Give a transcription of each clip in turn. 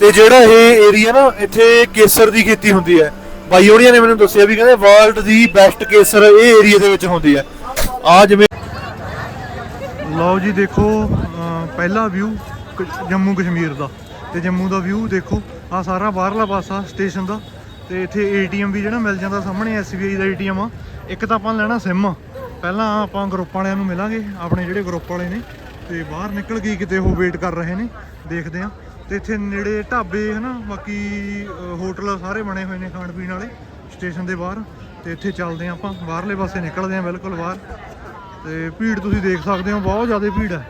ਤੇ ਜਿਹੜਾ ਇਹ ਏਰੀਆ ਨਾ, ਇੱਥੇ ਕੇਸਰ ਦੀ ਖੇਤੀ ਹੁੰਦੀ ਹੈ। ਬਾਈ ਹੋਣੀਆਂ ਨੇ ਮੈਨੂੰ ਦੱਸਿਆ ਵੀ ਕਹਿੰਦੇ ਵਰਲਡ ਦੀ ਬੈਸਟ ਕੇਸਰ ਇਹ ਏਰੀਆ ਦੇ ਵਿੱਚ ਹੁੰਦੀ ਹੈ। ਆ ਜਿਵੇਂ ਲਓ ਜੀ ਦੇਖੋ ਪਹਿਲਾ ਵਿਊ ਜੰਮੂ ਕਸ਼ਮੀਰ ਦਾ। ਤੇ ਜੰਮੂ ਦਾ ਵਿਊ ਦੇਖੋ ਆ ਸਾਰਾ ਬਾਹਰਲਾ ਪਾਸਾ ਸਟੇਸ਼ਨ ਦਾ। ਤੇ ਇੱਥੇ ਏਟੀਐਮ ਵੀ ਜਿਹੜਾ ਮਿਲ ਜਾਂਦਾ ਸਾਹਮਣੇ ਐਸਬੀਆਈ ਦਾ ਏਟੀਐਮ ਆ। ਇੱਕ ਤਾਂ ਆਪਾਂ ਲੈਣਾ ਸਿਮ ਪਹਿਲਾਂ ਆਪਾਂ ਗਰੁੱਪ ਵਾਲਿਆਂ ਨੂੰ ਮਿਲਾਂਗੇ, ਆਪਣੇ ਜਿਹੜੇ ਗਰੁੱਪ ਵਾਲੇ ਨੇ। ਤੇ ਬਾਹਰ ਨਿਕਲ ਕੇ ਕਿਤੇ ਉਹ ਵੇਟ ਕਰ ਰਹੇ ਨੇ, ਦੇਖਦੇ ਆ ਤੇ ਇੱਥੇ ਨੇੜੇ ਢਾਬੇ ਹਨਾ ਬਾਕੀ ਹੋਟਲ ਸਾਰੇ ਬਣੇ ਹੋਏ ਨੇ ਖਾਣ ਪੀਣ ਵਾਲੇ ਸਟੇਸ਼ਨ ਦੇ ਬਾਹਰ। ਤੇ ਇੱਥੇ ਚੱਲਦੇ ਆ ਆਪਾਂ, ਬਾਹਰਲੇ ਪਾਸੇ ਨਿਕਲਦੇ ਆ ਬਿਲਕੁਲ ਬਾਹਰ। ਤੇ ਭੀੜ ਤੁਸੀਂ ਦੇਖ ਸਕਦੇ ਹੋ ਬਹੁਤ ਜ਼ਿਆਦਾ ਭੀੜ ਹੈ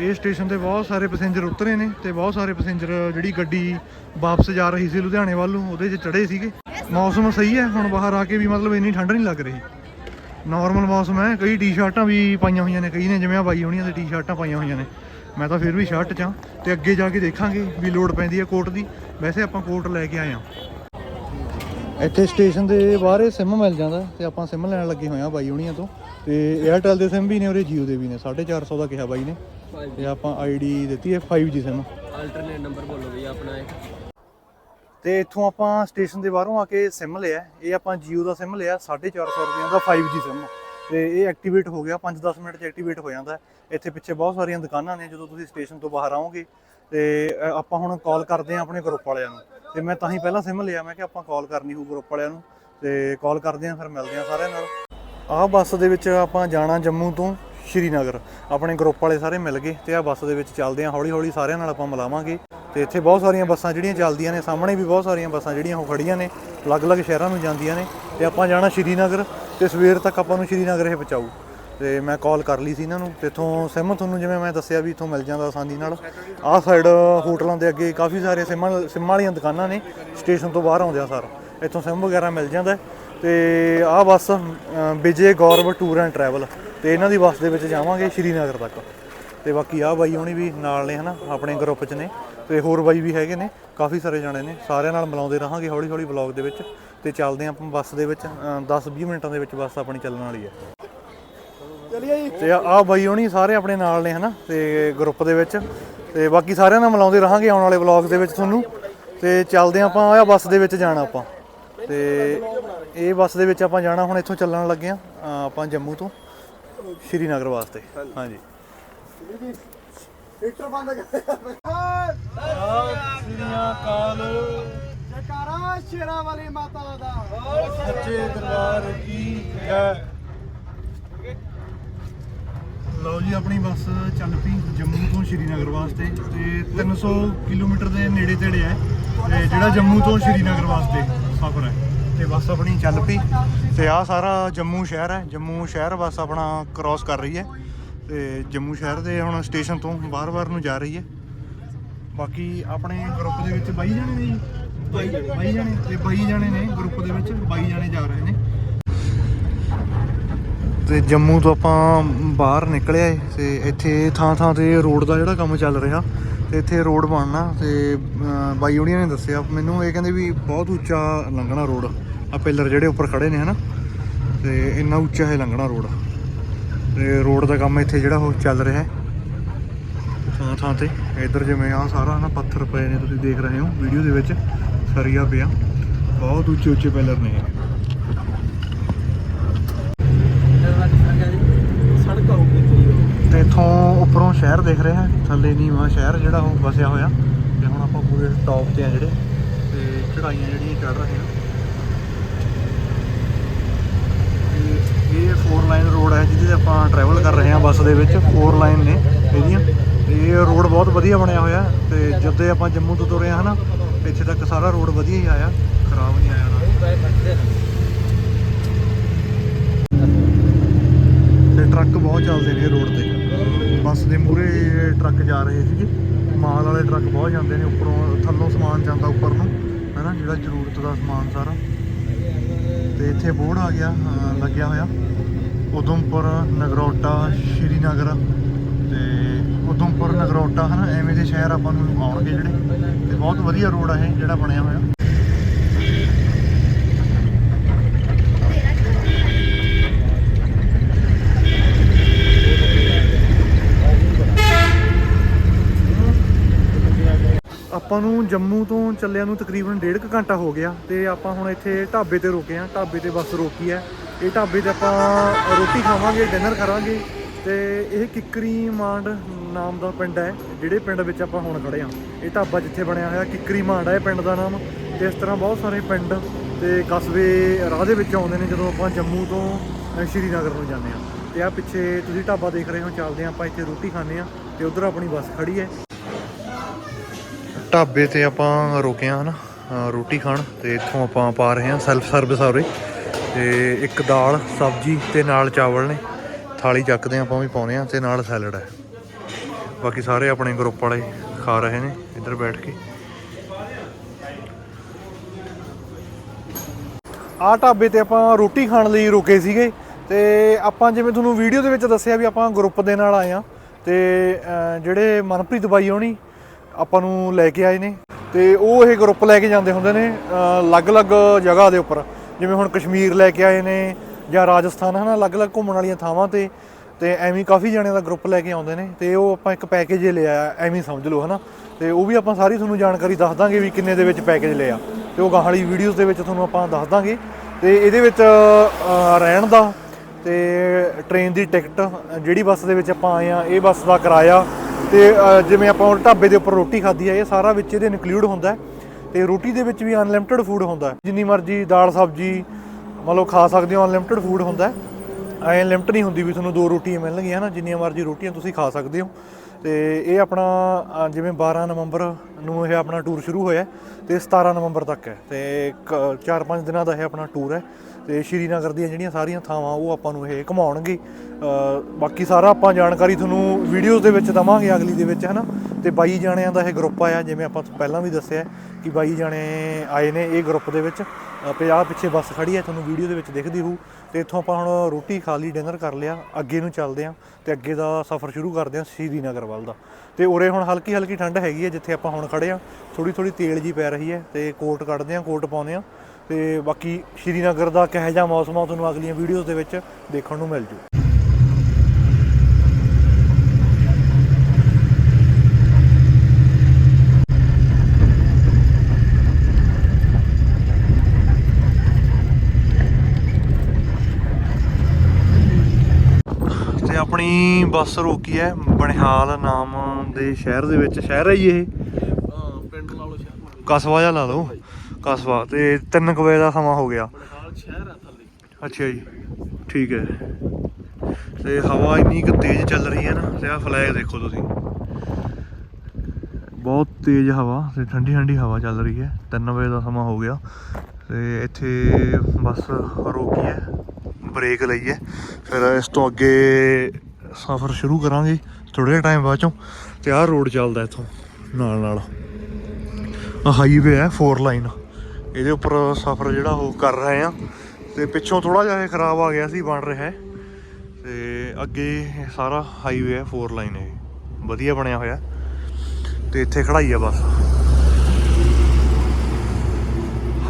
ਇਹ ਸਟੇਸ਼ਨ ਤੇ ਬਹੁਤ ਸਾਰੇ ਪੈਸੇਂਜਰ ਉਤਰੇ ਨੇ ਤੇ ਬਹੁਤ ਸਾਰੇ ਪੈਸੇਂਜਰ ਜਿਹੜੀ ਗੱਡੀ ਵਾਪਸ ਜਾ ਰਹੀ ਸੀ ਲੁਧਿਆਣੇ ਵੱਲ ਨੂੰ, ਉਹਦੇ 'ਚ ਚੜੇ ਸੀਗੇ। ਮੌਸਮ ਸਹੀ ਹੈ ਹੁਣ ਬਾਹਰ ਆ ਕੇ ਵੀ ਮਤਲਬ ਇੰਨੀ ਠੰਡ ਨਹੀਂ ਲੱਗ ਰਹੀ। ਨਾਰਮਲ ਮੌਸਮ ਹੈ, ਕਈ ਟੀ-ਸ਼ਰਟਾਂ ਵੀ ਪਾਈਆਂ ਹੋਈਆਂ ਨੇ, ਕਈ ਨੇ ਜਿਵੇਂ ਆ ਬਾਈ ਹੋਣੀਆਂ ਦੇ ਟੀ-ਸ਼ਰਟਾਂ ਪਾਈਆਂ ਹੋਈਆਂ ਨੇ। ਮੈਂ ਤਾਂ ਫਿਰ ਵੀ ਸ਼ਰਟ 'ਚ ਹਾਂ ਤੇ ਅੱਗੇ ਜਾ ਕੇ ਦੇਖਾਂਗੇ ਵੀ ਲੋਡ ਪੈਂਦੀ ਹੈ ਕੋਟ ਦੀ। ਵੈਸੇ ਆਪਾਂ ਕੋਟ ਲੈ ਕੇ ਆਏ ਹਾਂ। ਇੱਥੇ ਸਟੇਸ਼ਨ ਦੇ ਬਾਹਰ ਸਿਮ ਮਿਲ ਜਾਂਦਾ ਤੇ ਆਪਾਂ ਸਿਮ ਲੈਣ ਲੱਗੇ ਹੋਏ ਆ ਬਾਈ ਹੁਣੀਆਂ ਤੋਂ। ਤੇ 에ਅਰਟੈਲ ਦੇ ਸਿਮ ਵੀ ਨੇ ਉਰੇ Jio ਦੇ ਵੀ ਨੇ। 450 ਦਾ ਕਿਹਾ ਬਾਈ ਨੇ। ਤੇ ਆਪਾਂ ਆਈਡੀ ਦਿੱਤੀ ਹੈ 5G ਸਿਮ ਅਲਟਰਨੇਟ ਨੰਬਰ ਬੋਲੋ ਵੀ ਆਪਣਾ ਇਹ ਤੇ ਇੱਥੋਂ ਆਪਾਂ ਸਟੇਸ਼ਨ ਦੇ ਬਾਹਰੋਂ ਆ ਕੇ ਸਿਮ ਲਿਆ ਇਹ ਆਪਾਂ Jio ਦਾ ਸਿਮ ਲਿਆ 450 ਰੁਪਏ ਦਾ 5G ਸਿਮ ਤੇ ਇਹ ਐਕਟੀਵੇਟ ਹੋ ਗਿਆ 5-10 ਮਿੰਟ 'ਚ ਐਕਟੀਵੇਟ ਹੋ ਜਾਂਦਾ। ਇੱਥੇ ਪਿੱਛੇ ਬਹੁਤ ਸਾਰੀਆਂ ਦੁਕਾਨਾਂ ਨੇ ਜਦੋਂ ਤੁਸੀਂ ਸਟੇਸ਼ਨ ਤੋਂ ਬਾਹਰ ਆਓਗੇ ਤੇ ਆਪਾਂ ਹੁਣ ਕਾਲ ਕਰਦੇ ਹਾਂ ਆਪਣੇ ਗਰੁੱਪ ਵਾਲਿਆਂ ਨੂੰ। ਤੇ ਮੈਂ ਤਾਂ ਹੀ ਪਹਿਲਾਂ ਸਿਮ ਲਿਆ, ਮੈਂ ਕਿ ਆਪਾਂ ਕਾਲ ਕਰਨੀ ਹੋਊ ਗਰੁੱਪ ਵਾਲਿਆਂ ਨੂੰ। ਤੇ ਕਾਲ ਕਰਦੇ ਹਾਂ, ਫਿਰ ਮਿਲਦੇ ਹਾਂ ਸਾਰਿਆਂ ਨਾਲ। ਆਹ ਬੱਸ ਦੇ ਵਿੱਚ ਆਪਾਂ ਜਾਣਾ ਜੰਮੂ ਤੋਂ ਸ਼੍ਰੀਨਗਰ। ਆਪਣੇ ਗਰੁੱਪ ਵਾਲੇ ਸਾਰੇ ਮਿਲ ਗਏ ਤੇ ਆਹ ਬੱਸ ਦੇ ਵਿੱਚ ਚੱਲਦੇ ਹਾਂ ਹੌਲੀ ਹੌਲੀ ਸਾਰਿਆਂ ਨਾਲ ਆਪਾਂ ਮਿਲਾਵਾਂਗੇ। ਤੇ ਇੱਥੇ ਬਹੁਤ ਸਾਰੀਆਂ ਬੱਸਾਂ ਜਿਹੜੀਆਂ ਚੱਲਦੀਆਂ ਨੇ, ਸਾਹਮਣੇ ਵੀ ਬਹੁਤ ਸਾਰੀਆਂ ਬੱਸਾਂ ਜਿਹੜੀਆਂ ਉਹ ਖੜੀਆਂ ਨੇ, ਅਲੱਗ-ਅਲੱਗ ਸ਼ਹਿਰਾਂ ਨੂੰ ਜਾਂਦੀਆਂ ਨੇ। ਤੇ ਆਪਾਂ ਜਾਣਾ ਸ਼੍ਰੀਨਗਰ ਤੇ ਸਵੇਰ ਤੱਕ ਆਪਾਂ ਨੂੰ ਸ਼੍ਰੀਨਗਰ ਇਹ ਪਹੁੰਚਾਊ। ਤੇ ਮੈਂ ਕਾਲ ਕਰ ਲਈ ਸੀ ਇਹਨਾਂ ਨੂੰ ਤੇ ਇਥੋਂ ਸਿਮ ਤੁਹਾਨੂੰ ਜਿਵੇਂ ਮੈਂ ਦੱਸਿਆ ਵੀ ਇਥੋਂ ਮਿਲ ਜਾਂਦਾ ਆਸਾਨੀ ਨਾਲ। ਆਹ ਸਾਈਡ ਹੋਟਲਾਂ ਦੇ ਅੱਗੇ ਕਾਫੀ ਸਾਰੇ ਸਿਮਾਂ, ਸਿਮ ਵਾਲੀਆਂ ਦੁਕਾਨਾਂ ਨੇ ਸਟੇਸ਼ਨ ਤੋਂ ਬਾਹਰ ਆਉਂਦਿਆਂ ਸਰ। ਇੱਥੋਂ ਸਿਮ ਵਗੈਰਾ ਮਿਲ ਜਾਂਦਾ ਹੈ। ਤੇ ਆਹ bus Vijay Gaurav tour and travel ਤੇ ਇਹਨਾਂ ਦੀ ਬੱਸ ਦੇ ਵਿੱਚ ਜਾਵਾਂਗੇ ਸ਼੍ਰੀਨਗਰ ਤੱਕ। ਤੇ ਬਾਕੀ ਆਹ ਬਾਈ ਹੋਣੀ ਵੀ ਨਾਲ ਨੇ ਹਨਾ, ਆਪਣੇ ਗਰੁੱਪ 'ਚ ਨੇ ਤੇ ਹੋਰ ਬਾਈ ਵੀ ਹੈਗੇ ਨੇ, ਕਾਫੀ ਸਾਰੇ ਜਾਣੇ ਨੇ, ਸਾਰਿਆਂ ਨਾਲ ਮਿਲਾਉਂਦੇ ਰਹਾਂਗੇ ਹੌਲੀ ਹੌਲੀ ਵਲੌਗ ਦੇ ਵਿੱਚ ਤੇ ਚੱਲਦੇ ਹਾਂ ਆਪਾਂ ਬੱਸ ਦੇ ਵਿੱਚ 10-20 ਮਿੰਟਾਂ ਦੇ ਵਿੱਚ ਬੱਸ ਆਪਣੀ ਚੱਲਣ ਵਾਲੀ ਹੈ। ਤੇ ਆਹ ਬਾਈ ਹੋਣੀ ਸਾਰੇ ਆਪਣੇ ਨਾਲ ਨੇ ਹਨਾ? ਤੇ ਗਰੁੱਪ ਦੇ ਵਿੱਚ। ਤੇ ਬਾਕੀ ਸਾਰਿਆਂ ਨਾਲ ਮਿਲਾਉਂਦੇ ਰਹਾਂਗੇ ਆਉਣ ਵਾਲੇ ਵਲੌਗ ਦੇ ਵਿੱਚ ਤੁਹਾਨੂੰ। ਤੇ ਚੱਲਦੇ ਹਾਂ ਆਪਾਂ ਆਹ ਬੱਸ ਦੇ ਵਿੱਚ ਜਾਣਾ ਆਪਾਂ। ਤੇ ਇਹ ਬੱਸ ਦੇ ਵਿੱਚ ਆਪਾਂ ਜਾਣਾ ਹੁਣ ਇੱਥੋਂ ਚੱਲਣ ਲੱਗੇ ਆ ਆਪਾਂ ਜੰਮੂ ਤੋਂ ਸ਼੍ਰੀਨਗਰ ਵਾਸਤੇ। ਹਾਂਜੀ। ਹੀਟਰ ਬੰਦ ਕਰ ਸ੍ਰੀਆਂ ਕਾਲ ਜਕਾਰਾ ਸ਼ੇਰਾਂ ਵਾਲੀ ਮਾਤਾ ਦਾ। ਸੱਚੇ ਦਰਬਾਰ ਕੀ ਜੈ ਲਓ ਜੀ, ਆਪਣੀ ਬੱਸ ਚੱਲ ਪਈ ਜੰਮੂ ਤੋਂ ਸ਼੍ਰੀਨਗਰ ਵਾਸਤੇ ਤੇ 300 ਕਿਲੋਮੀਟਰ ਦੇ ਨੇੜੇ ਤੇੜੇ ਹੈ। ਤੇ ਜਿਹੜਾ ਜੰਮੂ ਤੋਂ ਸ਼੍ਰੀਨਗਰ ਵਾਸਤੇ ਸਫ਼ਰ ਹੈ। ਤੇ ਬੱਸ ਆਪਣੀ ਚੱਲ ਪਈ ਤੇ ਆਹ ਸਾਰਾ ਜੰਮੂ ਸ਼ਹਿਰ ਹੈ। ਜੰਮੂ ਸ਼ਹਿਰ ਬੱਸ ਆਪਣਾ ਕ੍ਰਾਸ ਕਰ ਰਹੀ ਹੈ। ਤੇ ਜੰਮੂ ਸ਼ਹਿਰ ਦੇ ਹੁਣ ਸਟੇਸ਼ਨ ਤੋਂ ਬਾਹਰ-ਬਾਹਰ ਨੂੰ ਜਾ ਰਹੀ ਹੈ। ਬਾਕੀ ਆਪਣੇ ਗਰੁੱਪ ਦੇ ਵਿੱਚ 22 ਜਣੇ ਨੇ ਜੀ? 22 ਜਣੇ ਤੇ 22 ਜਣੇ ਨੇ ਗਰੁੱਪ ਦੇ ਵਿੱਚ 22 ਜਣੇ ਜਾ ਰਹੇ ਨੇ। ਤੇ ਜੰਮੂ ਤੋਂ ਆਪਾਂ ਬਾਹਰ ਨਿਕਲਿਆ ਏ, ਤੇ ਇੱਥੇ ਥਾਂ ਥਾਂ ਤੇ ਰੋਡ ਦਾ ਜਿਹੜਾ ਕੰਮ ਚੱਲ ਰਿਹਾ, ਤੇ ਇੱਥੇ ਰੋਡ ਬਣਨਾ, ਤੇ ਬਾਈ ਉਹਨੀਆਂ ਨੇ ਦੱਸਿਆ, ਮੈਨੂੰ ਇਹ ਕਹਿੰਦੇ ਵੀ ਬਹੁਤ ਉੱਚਾ ਲੰਘਣਾ ਰੋਡ ਆ ਪਿਲਰ ਜਿਹੜੇ ਉੱਪਰ ਖੜੇ ਨੇ ਹਨਾ, ਤੇ ਇੰਨਾ ਉੱਚਾ ਹੈ ਲੰਘਣਾ ਰੋਡ, ਤੇ ਰੋਡ ਦਾ ਕੰਮ ਇੱਥੇ ਜਿਹੜਾ ਉਹ ਚੱਲ ਰਿਹਾ ਹੈ ਥਾਂ ਥਾਂ ਤੇ, ਇੱਧਰ ਜਿਵੇਂ ਆ ਸਾਰਾ ਨਾ ਪੱਥਰ ਪਏ ਨੇ ਤੁਸੀਂ ਦੇਖ ਰਹੇ ਹੋ, ਵੀਡੀਓ ਦੇ ਵਿੱਚ, ਸਰੀਆ ਪਿਆ, ਬਹੁਤ ਉੱਚੇ ਉੱਚੇ ਪਿਲਰ ਨੇ ਇਹ ਸੜਕ ਆਉਗੀ ਤੇ ਤੇ ਇਥੋਂ ਉੱਪਰੋਂ ਸ਼ਹਿਰ ਦੇਖ ਰਿਹਾ ਹੈ, ਥੱਲੇ ਨੀਵਾਂ ਸ਼ਹਿਰ ਜਿਹੜਾ ਉਹ ਵਸਿਆ ਹੋਇਆ। ਤੇ ਹੁਣ ਆਪਾਂ ਪੂਰੇ ਟੌਪ ਤੇ ਆ ਜਿਹੜੇ, ਤੇ ਚੜਾਈਆਂ ਜਿਹੜੀਆਂ ਚੜ ਰਹੇ ਹਾਂ ਤੇ ਇਹ 4 ਲਾਈਨ ਰੋਡ ਹੈ ਜਿਹਦੇ ਤੇ ਆਪਾਂ ਟਰੈਵਲ ਕਰ ਰਹੇ ਹਾਂ ਬੱਸ ਦੇ ਵਿੱਚ 4 ਲਾਈਨ ਨੇ ਇਹਦੀਆਂ। ਤੇ ਇਹ ਰੋਡ ਬਹੁਤ ਵਧੀਆ ਬਣਿਆ ਹੋਇਆ, ਤੇ ਜਦੋਂ ਆਪਾਂ ਜੰਮੂ ਤੋਂ ਤੁਰੇ ਹਾਂ ਨਾ ਇੱਥੇ ਤੱਕ ਸਾਰਾ ਰੋਡ ਵਧੀਆ ਹੀ ਆਇਆ, ਖਰਾਬ ਨਹੀਂ ਆਇਆ ਨਾ। ਤੇ ਟਰੱਕ ਬਹੁਤ ਚੱਲਦੇ ਨੇ ਰੋਡ ਤੇ। ਬੱਸ ਦੇ ਮੂਹਰੇ ਟਰੱਕ ਜਾ ਰਹੇ ਸੀਗੇ। ਮਾਲ ਵਾਲੇ ਟਰੱਕ ਬਹੁਤ ਜਾਂਦੇ ਨੇ ਉੱਪਰੋਂ, ਥੱਲੋਂ ਸਮਾਨ ਜਾਂਦਾ ਉੱਪਰ ਨੂੰ, ਹੈਨਾ, ਜਿਹੜਾ ਜ਼ਰੂਰਤ ਦਾ ਸਮਾਨ ਸਾਰਾ। ਤੇ ਇੱਥੇ ਬੋਰਡ ਆ ਗਿਆ ਲੱਗਿਆ ਹੋਇਆ। ਉਦਮਪੁਰ, ਨਗਰੋਟਾ, ਸ਼੍ਰੀਨਗਰ ਤੇ ਉਦਮਪੁਰ, ਨਗਰੋਟਾ, ਹਨਾ, ਐਵੇਂ ਦੇ ਸ਼ਹਿਰ ਆਪਾਂ ਨੂੰ ਆਉਣਗੇ ਜਿਹੜੇ। ਤੇ ਬਹੁਤ ਵਧੀਆ ਰੋਡ ਆ ਇਹ, ਜਿਹੜਾ ਬਣਿਆ ਹੋਇਆ। ਆਪਾਂ ਨੂੰ ਜੰਮੂ ਤੋਂ ਚੱਲਿਆਂ ਨੂੰ ਤਕਰੀਬਨ ਡੇਢ ਕੁ ਘੰਟਾ ਹੋ ਗਿਆ ਤੇ ਆਪਾਂ ਹੁਣ ਇੱਥੇ ਢਾਬੇ ਤੇ ਰੁਕੇ ਆ ਢਾਬੇ ਤੇ ਬੱਸ ਰੋਕੀ ਹੈ। ਇਹ ਢਾਬੇ ਤੇ ਆਪਾਂ ਰੋਟੀ ਖਾਵਾਂਗੇ ਡਿਨਰ ਕਰਾਂਗੇ ਤੇ ਇਹ ਕਿੱਕਰੀ ਮਾਂਡ ਨਾਮ ਦਾ ਪਿੰਡ ਹੈ, ਜਿਹੜੇ ਪਿੰਡ ਵਿੱਚ ਆਪਾਂ ਹੁਣ ਖੜੇ ਆ ਇਹ ਢਾਬਾ ਜਿੱਥੇ ਬਣਿਆ ਹੋਇਆ ਕਿੱਕਰੀ ਮਾਂਡ ਹੈ ਪਿੰਡ ਦਾ ਨਾਮ। ਤੇ ਇਸ ਤਰ੍ਹਾਂ ਬਹੁਤ ਸਾਰੇ ਪਿੰਡ ਤੇ ਕਸਬੇ ਰਾਹ ਦੇ ਵਿੱਚ ਆਉਂਦੇ ਨੇ ਜਦੋਂ ਆਪਾਂ ਜੰਮੂ ਤੋਂ ਸ਼੍ਰੀਨਗਰ ਨੂੰ ਜਾਂਦੇ ਆ ਤੇ ਆ ਪਿੱਛੇ ਤੁਸੀਂ ਢਾਬਾ ਦੇਖ ਰਹੇ ਹੋ, ਚੱਲਦੇ ਆ ਆਪਾਂ ਇੱਥੇ ਰੋਟੀ ਖਾਂਦੇ ਆ ਤੇ ਉਧਰ ਆਪਣੀ ਬੱਸ ਖੜੀ ਹੈ। ਢਾਬੇ ਤੇ ਆਪਾਂ ਰੁਕੇ ਆ ਹਨਾ ਰੋਟੀ ਖਾਣ ਤੇ ਇੱਥੋਂ ਆਪਾਂ ਪਾ ਰਹੇ ਹਾਂ ਸੈਲਫ ਸਰਵਿਸ ਆਉਰੇ ਤੇ ਇੱਕ ਦਾਲ, ਸਬਜ਼ੀ ਤੇ ਨਾਲ ਚਾਵਲ ਨੇ। ਥਾਲੀ ਚੱਕਦੇ ਹਾਂ ਆਪਾਂ ਵੀ ਪਾਉਨੇ ਆ ਤੇ ਨਾਲ ਸੈਲਡ ਹੈ। ਬਾਕੀ ਸਾਰੇ ਆਪਣੇ ਗਰੁੱਪ ਵਾਲੇ ਖਾ ਰਹੇ ਨੇ ਇੱਧਰ ਬੈਠ ਕੇ। ਆਹ ਢਾਬੇ ਤੇ ਆਪਾਂ ਰੋਟੀ ਖਾਣ ਲਈ ਰੁਕੇ ਸੀਗੇ ਤੇ ਆਪਾਂ ਜਿਵੇਂ ਤੁਹਾਨੂੰ ਵੀਡੀਓ ਦੇ ਵਿੱਚ ਦੱਸਿਆ ਵੀ ਆਪਾਂ ਗਰੁੱਪ ਦੇ ਨਾਲ ਆਏ ਆ ਤੇ ਜਿਹੜੇ ਮਨਪ੍ਰੀਤ ਬਾਈ ਹੋਣੀ ਆਪਾਂ ਨੂੰ ਲੈ ਕੇ ਆਏ ਨੇ ਤੇ ਉਹ ਇਹ ਗਰੁੱਪ ਲੈ ਕੇ ਜਾਂਦੇ ਹੁੰਦੇ ਨੇ ਅਲੱਗ-ਅਲੱਗ ਜਗ੍ਹਾ ਦੇ ਉੱਪਰ। ਜਿਵੇਂ ਹੁਣ ਕਸ਼ਮੀਰ ਲੈ ਕੇ ਆਏ ਨੇ ਜਾਂ ਰਾਜਸਥਾਨ, ਹਨਾ, ਅਲੱਗ-ਅਲੱਗ ਘੁੰਮਣ ਵਾਲੀਆਂ ਥਾਵਾਂ ਤੇ ਤੇ ਐਵੇਂ ਕਾਫੀ ਜਣਿਆਂ ਦਾ ਗਰੁੱਪ ਲੈ ਕੇ ਆਉਂਦੇ ਨੇ ਤੇ ਉਹ ਆਪਾਂ ਇੱਕ ਪੈਕੇਜ ਲਿਆ, ਐਵੇਂ ਹੀ ਸਮਝ ਲਓ, ਹਨਾ। ਤੇ ਉਹ ਵੀ ਆਪਾਂ ਸਾਰੀ ਤੁਹਾਨੂੰ ਜਾਣਕਾਰੀ ਦੱਸ ਦਾਂਗੇ ਵੀ ਕਿੰਨੇ ਦੇ ਵਿੱਚ ਪੈਕੇਜ ਲਿਆ। ਤੇ ਉਹ ਗਾਹਾਂ ਵਾਲੀ ਵੀਡੀਓਜ਼ ਦੇ ਵਿੱਚ ਤੁਹਾਨੂੰ ਆਪਾਂ ਦੱਸ ਦਾਂਗੇ। ਤੇ ਇਹਦੇ ਵਿੱਚ ਰਹਿਣ ਦਾ ਤੇ ਟ੍ਰੇਨ ਦੀ ਟਿਕਟ ਜਿਹੜੀ ਬੱਸ ਦੇ ਵਿੱਚ ਆਪਾਂ ਆਏ ਆ ਇਹ ਬੱਸ ਦਾ ਕਿਰਾਇਆ ਤੇ ਜਿਵੇਂ ਆਪਾਂ ਹੁਣ ਢਾਬੇ ਦੇ ਉੱਪਰ ਰੋਟੀ ਖਾਧੀ ਹੈ ਇਹ ਸਾਰਾ ਵਿੱਚ ਇਹਦੇ ਇਨਕਲੂਡ ਹੁੰਦਾ ਹੈ। ਤੇ ਰੋਟੀ ਦੇ ਵਿੱਚ ਵੀ ਅਨਲਿਮਿਟਿਡ ਫੂਡ ਹੁੰਦਾ ਜਿੰਨੀ ਮਰਜ਼ੀ ਦਾਲ, ਸਬਜ਼ੀ ਮਤਲਬ ਖਾ ਸਕਦੇ ਹੋ ਅਨਲਿਮਿਟਿਡ ਫੂਡ ਹੁੰਦਾ ਹੈ। ਐ ਲਿਮਟ ਨਹੀਂ ਹੁੰਦੀ ਵੀ ਤੁਹਾਨੂੰ ਦੋ ਰੋਟੀਆਂ ਮਿਲਣਗੀਆਂ ਨਾ? ਜਿੰਨੀਆਂ ਮਰਜ਼ੀ ਰੋਟੀਆਂ ਤੁਸੀਂ ਖਾ ਸਕਦੇ ਹੋ। ਤੇ ਇਹ ਆਪਣਾ ਜਿਵੇਂ 12 ਨਵੰਬਰ ਨੂੰ ਇਹ ਆਪਣਾ ਟੂਰ ਸ਼ੁਰੂ ਹੋਇਆ ਤੇ 17 ਨਵੰਬਰ ਤੱਕ ਹੈ। ਤੇ 4-5 ਦਿਨਾਂ ਦਾ ਇਹ ਆਪਣਾ ਟੂਰ ਹੈ। ਤੇ ਸ਼੍ਰੀਨਗਰ ਦੀਆਂ ਜਿਹੜੀਆਂ ਸਾਰੀਆਂ ਥਾਵਾਂ, ਉਹ ਆਪਾਂ ਨੂੰ ਇਹ ਘੁਮਾਉਣਗੇ। ਬਾਕੀ ਸਾਰਾ ਆਪਾਂ ਜਾਣਕਾਰੀ ਤੁਹਾਨੂੰ ਵੀਡੀਓਜ਼ ਦੇ ਵਿੱਚ ਦਵਾਂਗੇ ਅਗਲੀ ਦੇ ਵਿੱਚ, ਹਨਾ? ਤੇ ਬਾਈ ਜਾਣਿਆਂ ਦਾ ਇਹ ਗਰੁੱਪ ਆਇਆ, ਜਿਵੇਂ ਆਪਾਂ ਪਹਿਲਾਂ ਵੀ ਦੱਸਿਆ ਕਿ ਬਾਈ ਜਾਣੇ ਆਏ ਨੇ ਇਹ ਗਰੁੱਪ ਦੇ ਵਿੱਚ। 50 ਪਿੱਛੇ ਬੱਸ ਖੜੀ ਹੈ, ਤੁਹਾਨੂੰ ਵੀਡੀਓ ਦੇ ਵਿੱਚ ਦਿਖਦੀ ਹੋਊ। ਤੇ ਇੱਥੋਂ ਆਪਾਂ ਹੁਣ ਰੋਟੀ ਖਾ ਲਈ, ਡਿਨਰ ਕਰ ਲਿਆ, ਅੱਗੇ ਨੂੰ ਚੱਲਦੇ ਹਾਂ ਤੇ ਅੱਗੇ ਦਾ ਸਫ਼ਰ ਸ਼ੁਰੂ ਕਰਦੇ ਹਾਂ ਸ਼੍ਰੀਨਗਰ ਵੱਲ ਦਾ। ਤੇ ਉਰੇ ਹੁਣ ਹਲਕੀ ਹਲਕੀ ਠੰਡ ਹੈਗੀ ਹੈ, ਜਿੱਥੇ ਆਪਾਂ ਹੁਣ ਖੜੇ ਹਾਂ। ਥੋੜੀ ਥੋੜੀ ਤੇਲ ਜੀ ਪੈ ਰਹੀ ਹੈ ਤੇ ਕੋਟ ਕੱਢਦੇ ਹਾਂ, ਕੋਟ ਪਾਉਂਦੇ ਹਾਂ। ਤੇ ਬਾਕੀ ਸ਼੍ਰੀਨਗਰ ਦਾ ਕਿਹੋ ਜਿਹਾ ਮੌਸਮ ਆ, ਤੁਹਾਨੂੰ ਅਗਲੀਆਂ ਵੀਡੀਓਜ਼ ਦੇ ਵਿੱਚ ਦੇਖਣ ਨੂੰ ਮਿਲ ਜੂ ਤੇ ਆਪਣੀ ਬੱਸ ਰੋਕੀ ਹੈ ਬਣਿਹਾਲ ਨਾਮ ਦੇ ਸ਼ਹਿਰ ਦੇ ਵਿੱਚ। ਸ਼ਹਿਰ ਹੈ ਜੀ ਇਹ? ਪਿੰਡ ਲਾ ਲਓ ਸ਼ਹਿਰ ਕਸਬਾ ਜਿਹਾ ਲਾ ਲਓ, ਕਸਬਾ। ਤੇ 3 ਵਜੇ ਦਾ ਸਮਾਂ ਹੋ ਗਿਆ। ਸ਼ਹਿਰ ਆ ਥੱਲੇ ਅੱਛਾ ਜੀ, ਠੀਕ ਹੈ। ਤੇ ਹਵਾ ਇੰਨੀ ਕੁ ਤੇਜ਼ ਚੱਲ ਰਹੀ ਹੈ ਨਾ, ਤੇ ਆਹ ਫਲੈਗ ਦੇਖੋ ਤੁਸੀਂ। ਬਹੁਤ ਤੇਜ਼ ਹਵਾ ਤੇ ਠੰਡੀ ਠੰਡੀ ਹਵਾ ਚੱਲ ਰਹੀ ਹੈ। 3 ਵਜੇ ਦਾ ਸਮਾਂ ਹੋ ਗਿਆ। ਤੇ ਇੱਥੇ ਬੱਸ ਰੋਕੀ ਹੈ, ਬ੍ਰੇਕ ਲਈਏ ਫਿਰ ਇਸ ਤੋਂ ਅੱਗੇ ਸਫ਼ਰ ਸ਼ੁਰੂ ਕਰਾਂਗੇ ਥੋੜੇ ਟਾਈਮ ਬਾਅਦ ਚੋਂ ਤੇ ਆਹ ਰੋਡ ਚੱਲਦਾ ਇੱਥੋਂ, ਨਾਲ ਨਾਲ। ਆ ਹਾਈਵੇ ਹੈ 4 ਲਾਈਨ ਇਹਦੇ ਉੱਪਰ ਸਫ਼ਰ ਜਿਹੜਾ ਉਹ ਕਰ ਰਹੇ ਆ ਤੇ ਪਿੱਛੋਂ ਥੋੜਾ ਜਿਹਾ ਇਹ ਖਰਾਬ ਆ ਗਿਆ ਸੀ, ਬਣ ਰਿਹਾ ਹੈ। ਤੇ ਅੱਗੇ ਸਾਰਾ ਹਾਈਵੇ ਹੈ 4 ਲਾਈਨ ਇਹ। ਵਧੀਆ ਬਣਿਆ ਹੋਇਆ। ਤੇ ਇੱਥੇ ਖੜਾਈ ਆ ਬਸ।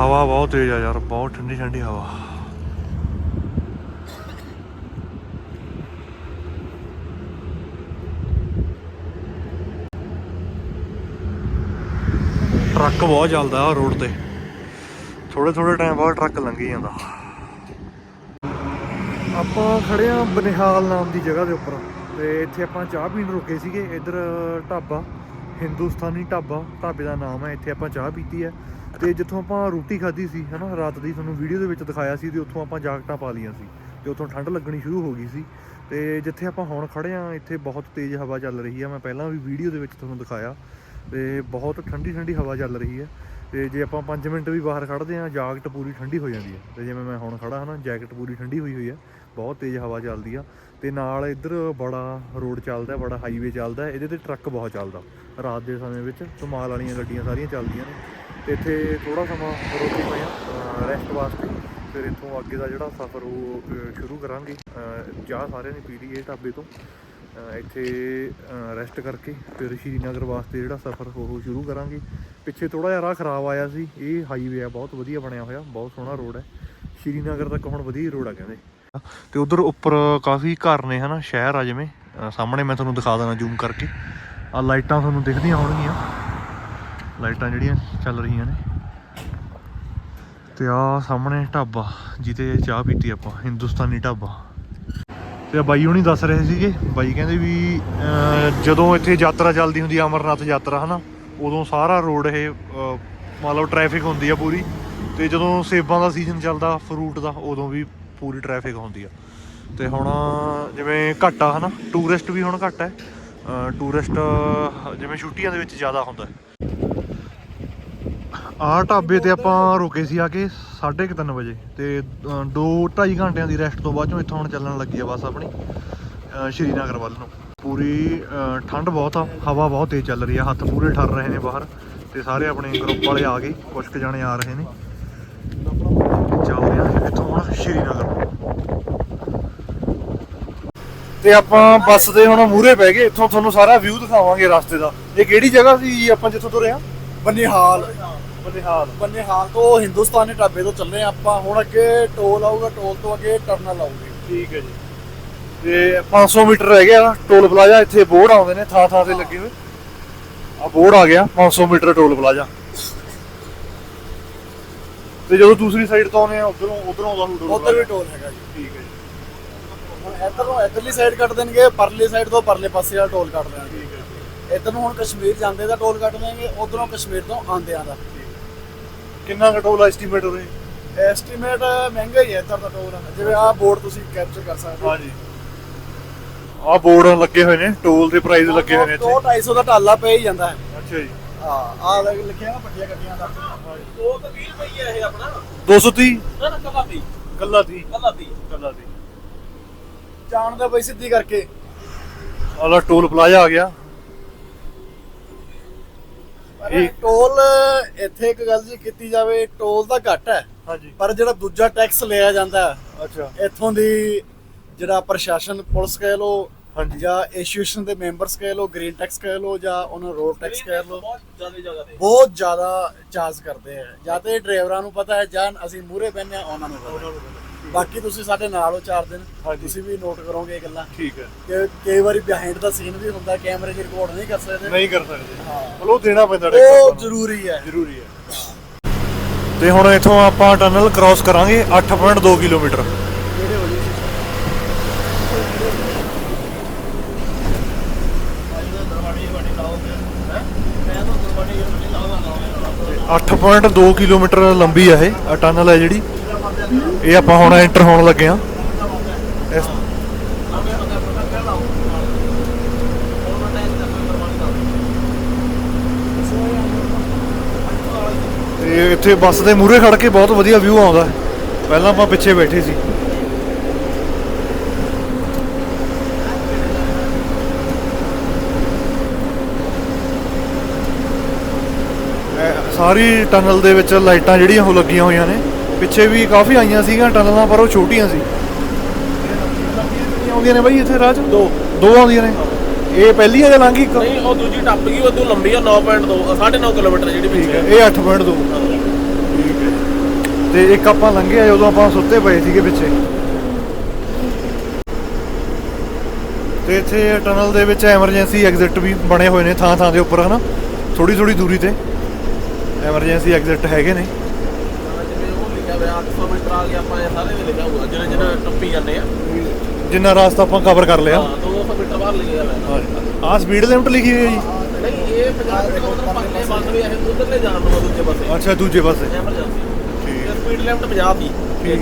ਹਵਾ ਬਹੁਤ ਤੇਜ਼ ਆ ਯਾਰ, ਬਹੁਤ ਠੰਡੀ ਠੰਡੀ ਹਵਾ। ਟਰੱਕ ਬਹੁਤ ਚੱਲਦਾ ਆ ਰੋਡ ਤੇ। ਥੋੜੇ ਥੋੜੇ ਟਾਈਮ ਬਾਅਦ ਟਰੱਕ ਲੰਘੀ ਜਾਂਦਾ। ਆਪਾਂ ਖੜੇ ਆ ਬਨਿਹਾਲ ਨਾਮ ਦੀ ਜਗ੍ਹਾ ਦੇ ਉੱਪਰ। ਤੇ ਇੱਥੇ ਆਪਾਂ ਚਾਹ ਪੀਣ ਰੁਕੇ ਸੀਗੇ। ਇੱਧਰ ਢਾਬਾ, ਹਿੰਦੁਸਤਾਨੀ ਢਾਬਾ, ਢਾਬੇ ਦਾ ਨਾਮ ਹੈ। ਇੱਥੇ ਆਪਾਂ ਚਾਹ ਪੀਤੀ ਹੈ। ਤੇ ਜਿੱਥੋਂ ਆਪਾਂ ਰੋਟੀ ਖਾਧੀ ਸੀ, ਹਨਾ, ਰਾਤ ਦੀ ਤੁਹਾਨੂੰ ਵੀਡੀਓ ਦੇ ਵਿੱਚ ਦਿਖਾਇਆ ਸੀ ਤੇ ਉੱਥੋਂ ਆਪਾਂ ਜਾਕਟਾਂ ਪਾ ਲਈਆਂ ਸੀ। ਤੇ ਉੱਥੋਂ ਠੰਡ ਲੱਗਣੀ ਸ਼ੁਰੂ ਹੋ ਗਈ ਸੀ। ਤੇ ਜਿੱਥੇ ਆਪਾਂ ਹੁਣ ਖੜੇ ਆ ਇੱਥੇ ਬਹੁਤ ਤੇਜ਼ ਹਵਾ ਚੱਲ ਰਹੀ ਆ ਮੈਂ ਪਹਿਲਾਂ ਵੀ ਵੀਡੀਓ ਦੇ ਵਿੱਚ ਤੁਹਾਨੂੰ ਦਿਖਾਇਆ। ਤੇ ਬਹੁਤ ਠੰਡੀ ਠੰਡੀ ਹਵਾ ਚੱਲ ਰਹੀ ਹੈ। ਤੇ ਜੇ ਆਪਾਂ 5 ਮਿੰਟ ਵੀ ਬਾਹਰ ਖੜਦੇ ਆ ਜਾਕਟ ਪੂਰੀ ਠੰਡੀ ਹੋ ਜਾਂਦੀ ਹੈ। ਤੇ ਜਿਵੇਂ ਮੈਂ ਹੁਣ ਖੜਾ ਹਨਾ, ਜੈਕਟ ਪੂਰੀ ਠੰਡੀ ਹੋਈ ਹੋਈ ਹੈ, ਬਹੁਤ ਤੇਜ਼ ਹਵਾ ਚੱਲਦੀ ਆ। ਤੇ ਨਾਲ ਇੱਧਰ ਬੜਾ ਰੋਡ ਚੱਲਦਾ, ਬੜਾ ਹਾਈਵੇ ਚੱਲਦਾ, ਇਹਦੇ ਤੇ ਟਰੱਕ ਬਹੁਤ ਚੱਲਦਾ। ਰਾਤ ਦੇ ਸਮੇਂ ਵਿੱਚ ਕਮਾਲ ਵਾਲੀਆਂ ਗੱਡੀਆਂ ਸਾਰੀਆਂ ਚੱਲਦੀਆਂ ਨੇ। ਤੇ ਇੱਥੇ ਥੋੜਾ ਸਮਾਂ ਰੋਕੇ ਪਏ ਰੈਸਟ ਵਾਸਤੇ। ਫਿਰ ਇੱਥੋਂ ਅੱਗੇ ਦਾ ਜਿਹੜਾ ਸਫ਼ਰ ਉਹ ਸ਼ੁਰੂ ਕਰਾਂਗੇ। ਚਾਹ ਸਾਰਿਆਂ ਨੇ ਪੀ ਲਈ ਇਹ ਢਾਬੇ ਤੋਂ। ਇੱਥੇ ਰੈਸਟ ਕਰਕੇ ਫਿਰ ਸ਼੍ਰੀਨਗਰ ਵਾਸਤੇ ਜਿਹੜਾ ਸਫ਼ਰ ਉਹ ਸ਼ੁਰੂ ਕਰਾਂਗੇ। ਪਿੱਛੇ ਥੋੜਾ ਜਿਹਾ ਰਾਹ ਖਰਾਬ ਆਇਆ ਸੀ। ਇਹ ਹਾਈਵੇ ਆ, ਬਹੁਤ ਵਧੀਆ ਬਣਿਆ ਹੋਇਆ, ਬਹੁਤ ਸੋਹਣਾ ਰੋਡ ਹੈ। ਸ਼੍ਰੀਨਗਰ ਤੱਕ ਹੁਣ ਵਧੀਆ ਰੋਡ ਆ ਕਹਿੰਦੇ। ਤੇ ਉਧਰ ਉੱਪਰ ਕਾਫੀ ਘਰ ਨੇ ਹਨਾ, ਸ਼ਹਿਰ ਆ ਜਿਵੇਂ। ਸਾਹਮਣੇ ਮੈਂ ਤੁਹਾਨੂੰ ਦਿਖਾ ਦੇਣਾ ਜ਼ੂਮ ਕਰਕੇ। ਆ ਲਾਈਟਾਂ ਤੁਹਾਨੂੰ ਦਿਖਦੀਆਂ ਹੋਣਗੀਆਂ। ਲਾਈਟਾਂ ਜਿਹੜੀਆਂ ਚੱਲ ਰਹੀਆਂ ਨੇ। ਤੇ ਆ ਸਾਹਮਣੇ ਢਾਬਾ ਜਿੱਤੇ ਚਾਹ ਪੀਤੀ ਆਪਾਂ, ਹਿੰਦੁਸਤਾਨੀ ਢਾਬਾ। ਤੇ ਬਾਈ ਹੁਣੀ ਦੱਸ ਰਹੇ ਸੀਗੇ ਬਾਈ ਕਹਿੰਦੇ ਵੀ ਜਦੋਂ ਇੱਥੇ ਯਾਤਰਾ ਚੱਲਦੀ ਹੁੰਦੀ ਆ ਅਮਰਨਾਥ ਯਾਤਰਾ ਹਨਾ ਉਦੋਂ ਸਾਰਾ ਰੋਡ ਇਹ ਅਹ, ਮੰਨ ਲਓ ਟ੍ਰੈਫਿਕ ਹੁੰਦੀ ਆ ਪੂਰੀ ਤੇ ਜਦੋਂ ਸੇਬਾਂ ਦਾ ਸੀਜ਼ਨ ਚੱਲਦਾ ਫਰੂਟ ਦਾ ਉਦੋਂ ਵੀ ਪੂਰੀ ਟ੍ਰੈਫਿਕ ਹੁੰਦੀ ਆ। ਤੇ ਹੁਣ ਜਿਵੇਂ ਘੱਟ ਆ ਹਨਾ ਟੂਰਿਸਟ ਵੀ ਹੁਣ ਘੱਟ ਹੈ ਟੂਰਿਸਟ ਜਿਵੇਂ ਛੁੱਟੀਆਂ ਦੇ ਵਿੱਚ ਜ਼ਿਆਦਾ ਹੁੰਦਾ ਹੈ। ਆਹ ਢਾਬੇ ਤੇ ਆਪਾਂ ਰੁਕੇ ਸੀ ਆ ਕੇ 3:30 ਵਜੇ ਤੇ 2-2.5 ਘੰਟਿਆਂ ਦੀ ਰੈਸਟ ਤੋਂ ਬਾਅਦ ਚੋਂ ਇੱਥੋਂ ਹੁਣ ਚੱਲਣ ਲੱਗੀ ਆ ਬੱਸ ਆਪਣੀ ਸ਼੍ਰੀਨਗਰ ਵੱਲ ਨੂੰ। ਪੂਰੀ ਠੰਡ ਬਹੁਤ ਆ, ਹਵਾ ਬਹੁਤ ਤੇਜ਼ ਚੱਲ ਰਹੀ ਆ, ਹੱਥ ਪੂਰੇ ਠਰ ਰਹੇ ਨੇ ਬਾਹਰ ਤੇ ਸਾਰੇ ਆਪਣੇ ਗਰੁੱਪ ਵਾਲੇ ਆ ਗਏ ਕੁਝ ਕੁ ਜਾਣੇ ਆ ਰਹੇ ਨੇ। ਚੱਲਦੇ ਆ ਇੱਥੋਂ ਹੁਣ ਸ਼੍ਰੀਨਗਰ ਤੇ ਆਪਾਂ ਬੱਸ ਦੇ ਹੁਣ ਮੂਹਰੇ ਪੈ ਗਏ, ਇੱਥੋਂ ਤੁਹਾਨੂੰ ਸਾਰਾ ਵਿਊ ਦਿਖਾਵਾਂਗੇ ਰਸਤੇ ਦਾ। ਇਹ ਕਿਹੜੀ ਜਗ੍ਹਾ ਸੀ ਆਪਾਂ ਜਿੱਥੋਂ ਤੁਰੇ ਆ? ਬਨਿਹਾਲ। ਬਨਿਹਾਲ। ਬਨਿਹਾਲ ਤੋਂ ਹਿੰਦੁਸਤਾਨੀ ਢਾਬੇ ਤੋਂ ਚੱਲੇ ਆਪਾਂ। ਹੁਣ ਅੱਗੇ ਟੋਲ ਆਊਗਾ ਟੋਲ ਤੋਂ ਅੱਗੇ ਟਰਨਲ ਆਊਗੀ। ਠੀਕ ਹੈ ਜੀ। ਤੇ 500 ਮੀਟਰ ਰਹਿ ਗਿਆ ਟੋਲ ਪਲਾਜ਼ਾ ਇੱਥੇ ਬੋਰਡ ਆਉਂਦੇ ਨੇ ਥਾਂ ਥਾਂ ਤੇ ਲੱਗੇ ਹੋਏ। ਆ ਬੋਰਡ ਆ ਗਿਆ 500 ਮੀਟਰ ਟੋਲ ਪਲਾਜ਼ਾ। ਤੇ ਜਦੋਂ ਦੂਸਰੀ ਸਾਈਡ ਤੋਂ ਆਉਂਦੇ ਆ ਉਧਰੋਂ ਉਧਰੋਂ ਆਉਂਦਾ ਟੋਲ ਉੱਧਰ ਵੀ ਟੋਲ ਹੈਗਾ ਜੀ। ਠੀਕ ਹੈ ਜੀ। ਹੁਣ ਇੱਧਰ ਇੱਧਰਲੀ ਸਾਈਡ ਕੱਟ ਦੇਣਗੇ ਪਰਲੀ ਸਾਈਡ ਤੋਂ ਪਰਲੇ ਪਾਸੇ ਵਾਲਾ ਟੋਲ ਕੱਟ ਦੇਣਗੇ ਠੀਕ ਹੈ। ਇੱਧਰ ਨੂੰ ਹੁਣ ਕਸ਼ਮੀਰ ਜਾਂਦੇ ਦਾ ਟੋਲ ਕੱਟ ਦੇਣਗੇ ਉਧਰੋਂ ਕਸ਼ਮੀਰ ਤੋਂ ਆਉਂਦਿਆਂ ਦਾ। ਕਿੰਨਾ ਕੁ ਟੋਲ ਐਸਟੀਮੇਟ ਹੋ ਰਿਹਾ ਐਸਟੀਮੇਟ ਮਹਿੰਗਾ ਹੀ ਹੈ ਇੱਧਰ ਦਾ ਟੋਲ ਜਿਵੇਂ ਆਹ ਬੋਰਡ ਤੁਸੀਂ ਕੈਪਚਰ ਕਰ ਸਕਦੇ ਹੋ। ਹਾਂਜੀ। ਆ ਬੋਰਡ ਲੱਗੇ ਹੋਏ ਨੇ ਟੋਲ ਦੇ ਪ੍ਰਾਈਸ ਲੱਗੇ ਹੋਏ ਨੇ ਇੱਥੇ। 250 ਦਾ ਢਾਲਾ ਪੈ ਹੀ ਜਾਂਦਾ ਹੈ। ਅੱਛਾ ਜੀ। ਹਾਂ ਆਹ ਲੱਗ- ਲਿਖਿਆ ਨਾ ਵੱਡੀਆਂ ਗੱਡੀਆਂ ਦਾ। ਉਹ ਤਾਂ 20 ਰੁਪਏ ਇਹ ਆਪਣਾ। 230 ਨਾ ਨਾ ਕੱਲਾ ਦੀ ਗੱਲਾ ਦੀ ਕੱਲਾ ਦੀ ਗੱਲਾ ਦੀ ਜਾਣ ਦਾ ਬਈ ਸਿੱਧੀ ਕਰਕੇ। ਆਲਾ ਟੋਲ ਪਲਾਜ਼ਾ ਆ ਗਿਆ। ਪਰ ਇਹ- ਟੋਲ ਇੱਥੇ ਇੱਕ ਗੱਲ ਜੀ ਕੀਤੀ ਜਾਵੇ ਟੋਲ ਤਾਂ ਘੱਟ ਹੈ। ਹਾਂਜੀ। ਪਰ ਜਿਹੜਾ ਦੂਜਾ ਟੈਕਸ ਲਿਆ ਜਾਂਦਾ ਅੱਛਾ। ਇੱਥੋਂ ਦੀ ਜਿਹੜਾ ਪ੍ਰਸ਼ਾਸਨ ਪੁਲਿਸ ਕਹਿ ਲੋ ਹਾਂਜੀ। ਜਾਂ ਐਸੋਸੀਏਸ਼ਨ ਦੇ ਮੈਂਬਰਸ ਕਹਿ ਲੋ ਗ੍ਰੀਨ ਟੈਕਸ ਕਹਿ ਲੋ ਜਾਂ ਉਹਨਾਂ ਰੋਡ ਟੈਕਸ ਕਹਿ ਲੋ ਬਹੁਤ ਜ਼ਿਆਦਾ ਤੇ ਬਹੁਤ ਜ਼ਿਆਦਾ ਚਾਰਜ ਕਰਦੇ ਆ। ਜਾਂ ਤੇ ਡਰਾਈਵਰਾਂ ਨੂੰ ਪਤਾ ਹੈ ਜਾਂ ਅਸੀਂ ਮੂਹਰੇ ਬੈਠੇ ਆ ਉਹਨਾਂ ਨੂੰ ਪਤਾ ਹੈ। ਬਾਕੀ ਤੁਸੀਂ ਸਾਡੇ ਨਾਲ ਹੋ ਚਾਰ ਦਿਨ ਹਾਂਜੀ। ਤੁਸੀਂ ਵੀ ਨੋਟ ਕਰੋਗੇ ਇਹ ਗੱਲਾਂ। ਠੀਕ ਹੈ। ਕਿ ਕਈ ਵਾਰੀ ਬਿਹਾਈਂਡ ਦਾ ਸੀਨ ਵੀ ਹੁੰਦਾ ਕੈਮਰੇ 'ਚ ਰਿਕਾਰਡ ਨਹੀਂ ਕਰ ਸਕਦੇ। ਨਹੀਂ ਕਰ ਸਕਦੇ। ਹਾਂ। ਚਲੋ ਦੇਣਾ ਪੈਂਦਾ ਉਹ ਜ਼ਰੂਰੀ ਹੈ। ਜ਼ਰੂਰੀ ਹੈ। ਤੇ ਹੁਣ ਇੱਥੋਂ ਆਪਾਂ ਟਨਲ ਕ੍ਰਾਸ ਕਰਾਂਗੇ 8.2 ਕਿਲੋਮੀਟਰ। ਤੇ 8.2 ਕਿਲੋਮੀਟਰ ਲੰਬੀ ਆ ਇਹ ਟਨਲ ਹੈ ਜਿਹੜੀ। ਇਹ ਆਪਾਂ ਹੁਣ ਐਂਟਰ ਹੋਣ ਲੱਗੇ ਆ ਇਸ ਤੇ ਇੱਥੇ ਬੱਸ ਦੇ ਮੂਹਰੇ ਖੜ ਕੇ ਬਹੁਤ ਵਧੀਆ ਵਿਊ ਆਉਂਦਾ ਪਹਿਲਾਂ ਆਪਾਂ ਪਿੱਛੇ ਬੈਠੇ ਸੀ। ਸਾਰੀ ਟਨਲ ਦੇ ਵਿੱਚ ਲਾਈਟਾਂ ਜਿਹੜੀਆਂ ਉਹ ਲੱਗੀਆਂ ਹੋਈਆਂ ਨੇ। ਪਿੱਛੇ ਵੀ ਕਾਫੀ ਆਈਆਂ ਸੀਗੀਆਂ ਟਨਲਾਂ ਪਰ ਉਹ ਛੋਟੀਆਂ ਸੀ। ਆਉਂਦੀਆਂ ਨੇ ਬਾਈ ਇੱਥੇ ਰਾਹ 'ਚ? ਦੋ। ਦੋ ਆਉਂਦੀਆਂ ਨੇ। ਇਹ ਪਹਿਲੀ ਹੈ ਜਾਂ ਲੰਘ ਗਈ ਇੱਕ? ਨਹੀਂ ਉਹ ਦੂਜੀ ਟੱਪ ਗਈ ਉਹ ਤੋਂ ਲੰਬੀ ਆ 9.2 9.5 ਕਿਲੋਮੀਟਰ ਜਿਹੜੀ ਠੀਕ ਪਿੱਛੇ ਹੈ ਇਹ 8.2 ਠੀਕ ਹੈ। ਤੇ ਇੱਕ ਆਪਾਂ ਲੰਘੇ ਆ ਜਦੋਂ ਆਪਾਂ ਸੁੱਤੇ ਪਏ ਸੀਗੇ ਪਿੱਛੇ। ਤੇ ਇੱਥੇ ਟਨਲ ਦੇ ਵਿੱਚ ਐਮਰਜੈਂਸੀ ਐਗਜ਼ਿਟ ਵੀ ਬਣੇ ਹੋਏ ਨੇ ਥਾਂ ਥਾਂ ਦੇ ਉੱਪਰ ਹਨਾ? ਥੋੜੀ ਥੋੜੀ ਦੂਰੀ ਤੇ। ਐਮਰਜੈਂਸੀ ਐਗਜ਼ਿਟ ਹੈਗੇ ਨੇ। ਜਿਵੇਂ ਉਹ ਲਿਖਿਆ ਹੋਇਆ 800 ਮੀਟਰ ਆ ਗਿਆ ਆਪਾਂ ਇਹ ਸਾਰੇ ਦੇ ਲਿਖਿਆ ਹੋਊਗਾ ਜਿਹੜੇ ਜਿਹੜੇ ਟੱਪੀ ਜਾਂਦੇ ਆ। ਜਿੰਨਾ ਰਾਸਤਾ ਆਪਾਂ ਕਵਰ ਕਰ ਲਿਆ। ਹਾਂ 200 ਮੀਟਰ ਬਾਹਰ ਲਿਖਿਆ ਹੋਇਆ ਆਹ ਸਪੀਡ ਲਿਮਟ ਲਿਖੀ ਹੋਈ ਹੈ ਜੀ। ਨਹੀਂ ਇਹ 50 ਕਿਲੋਮੀਟਰ ਪੱਕੇ ਬੰਦ ਵੀ ਇਹ ਉਧਰਲੇ ਜਾਣ ਨੂੰ ਆ ਦੂਜੇ ਪਾਸੇ। ਅੱਛਾ ਦੂਜੇ ਪਾਸੇ। ਐਮਰਜੈਂਸੀ ਠੀਕ। ਸਪੀਡ ਲਿਮਟ 50 ਦੀ। ਇਹ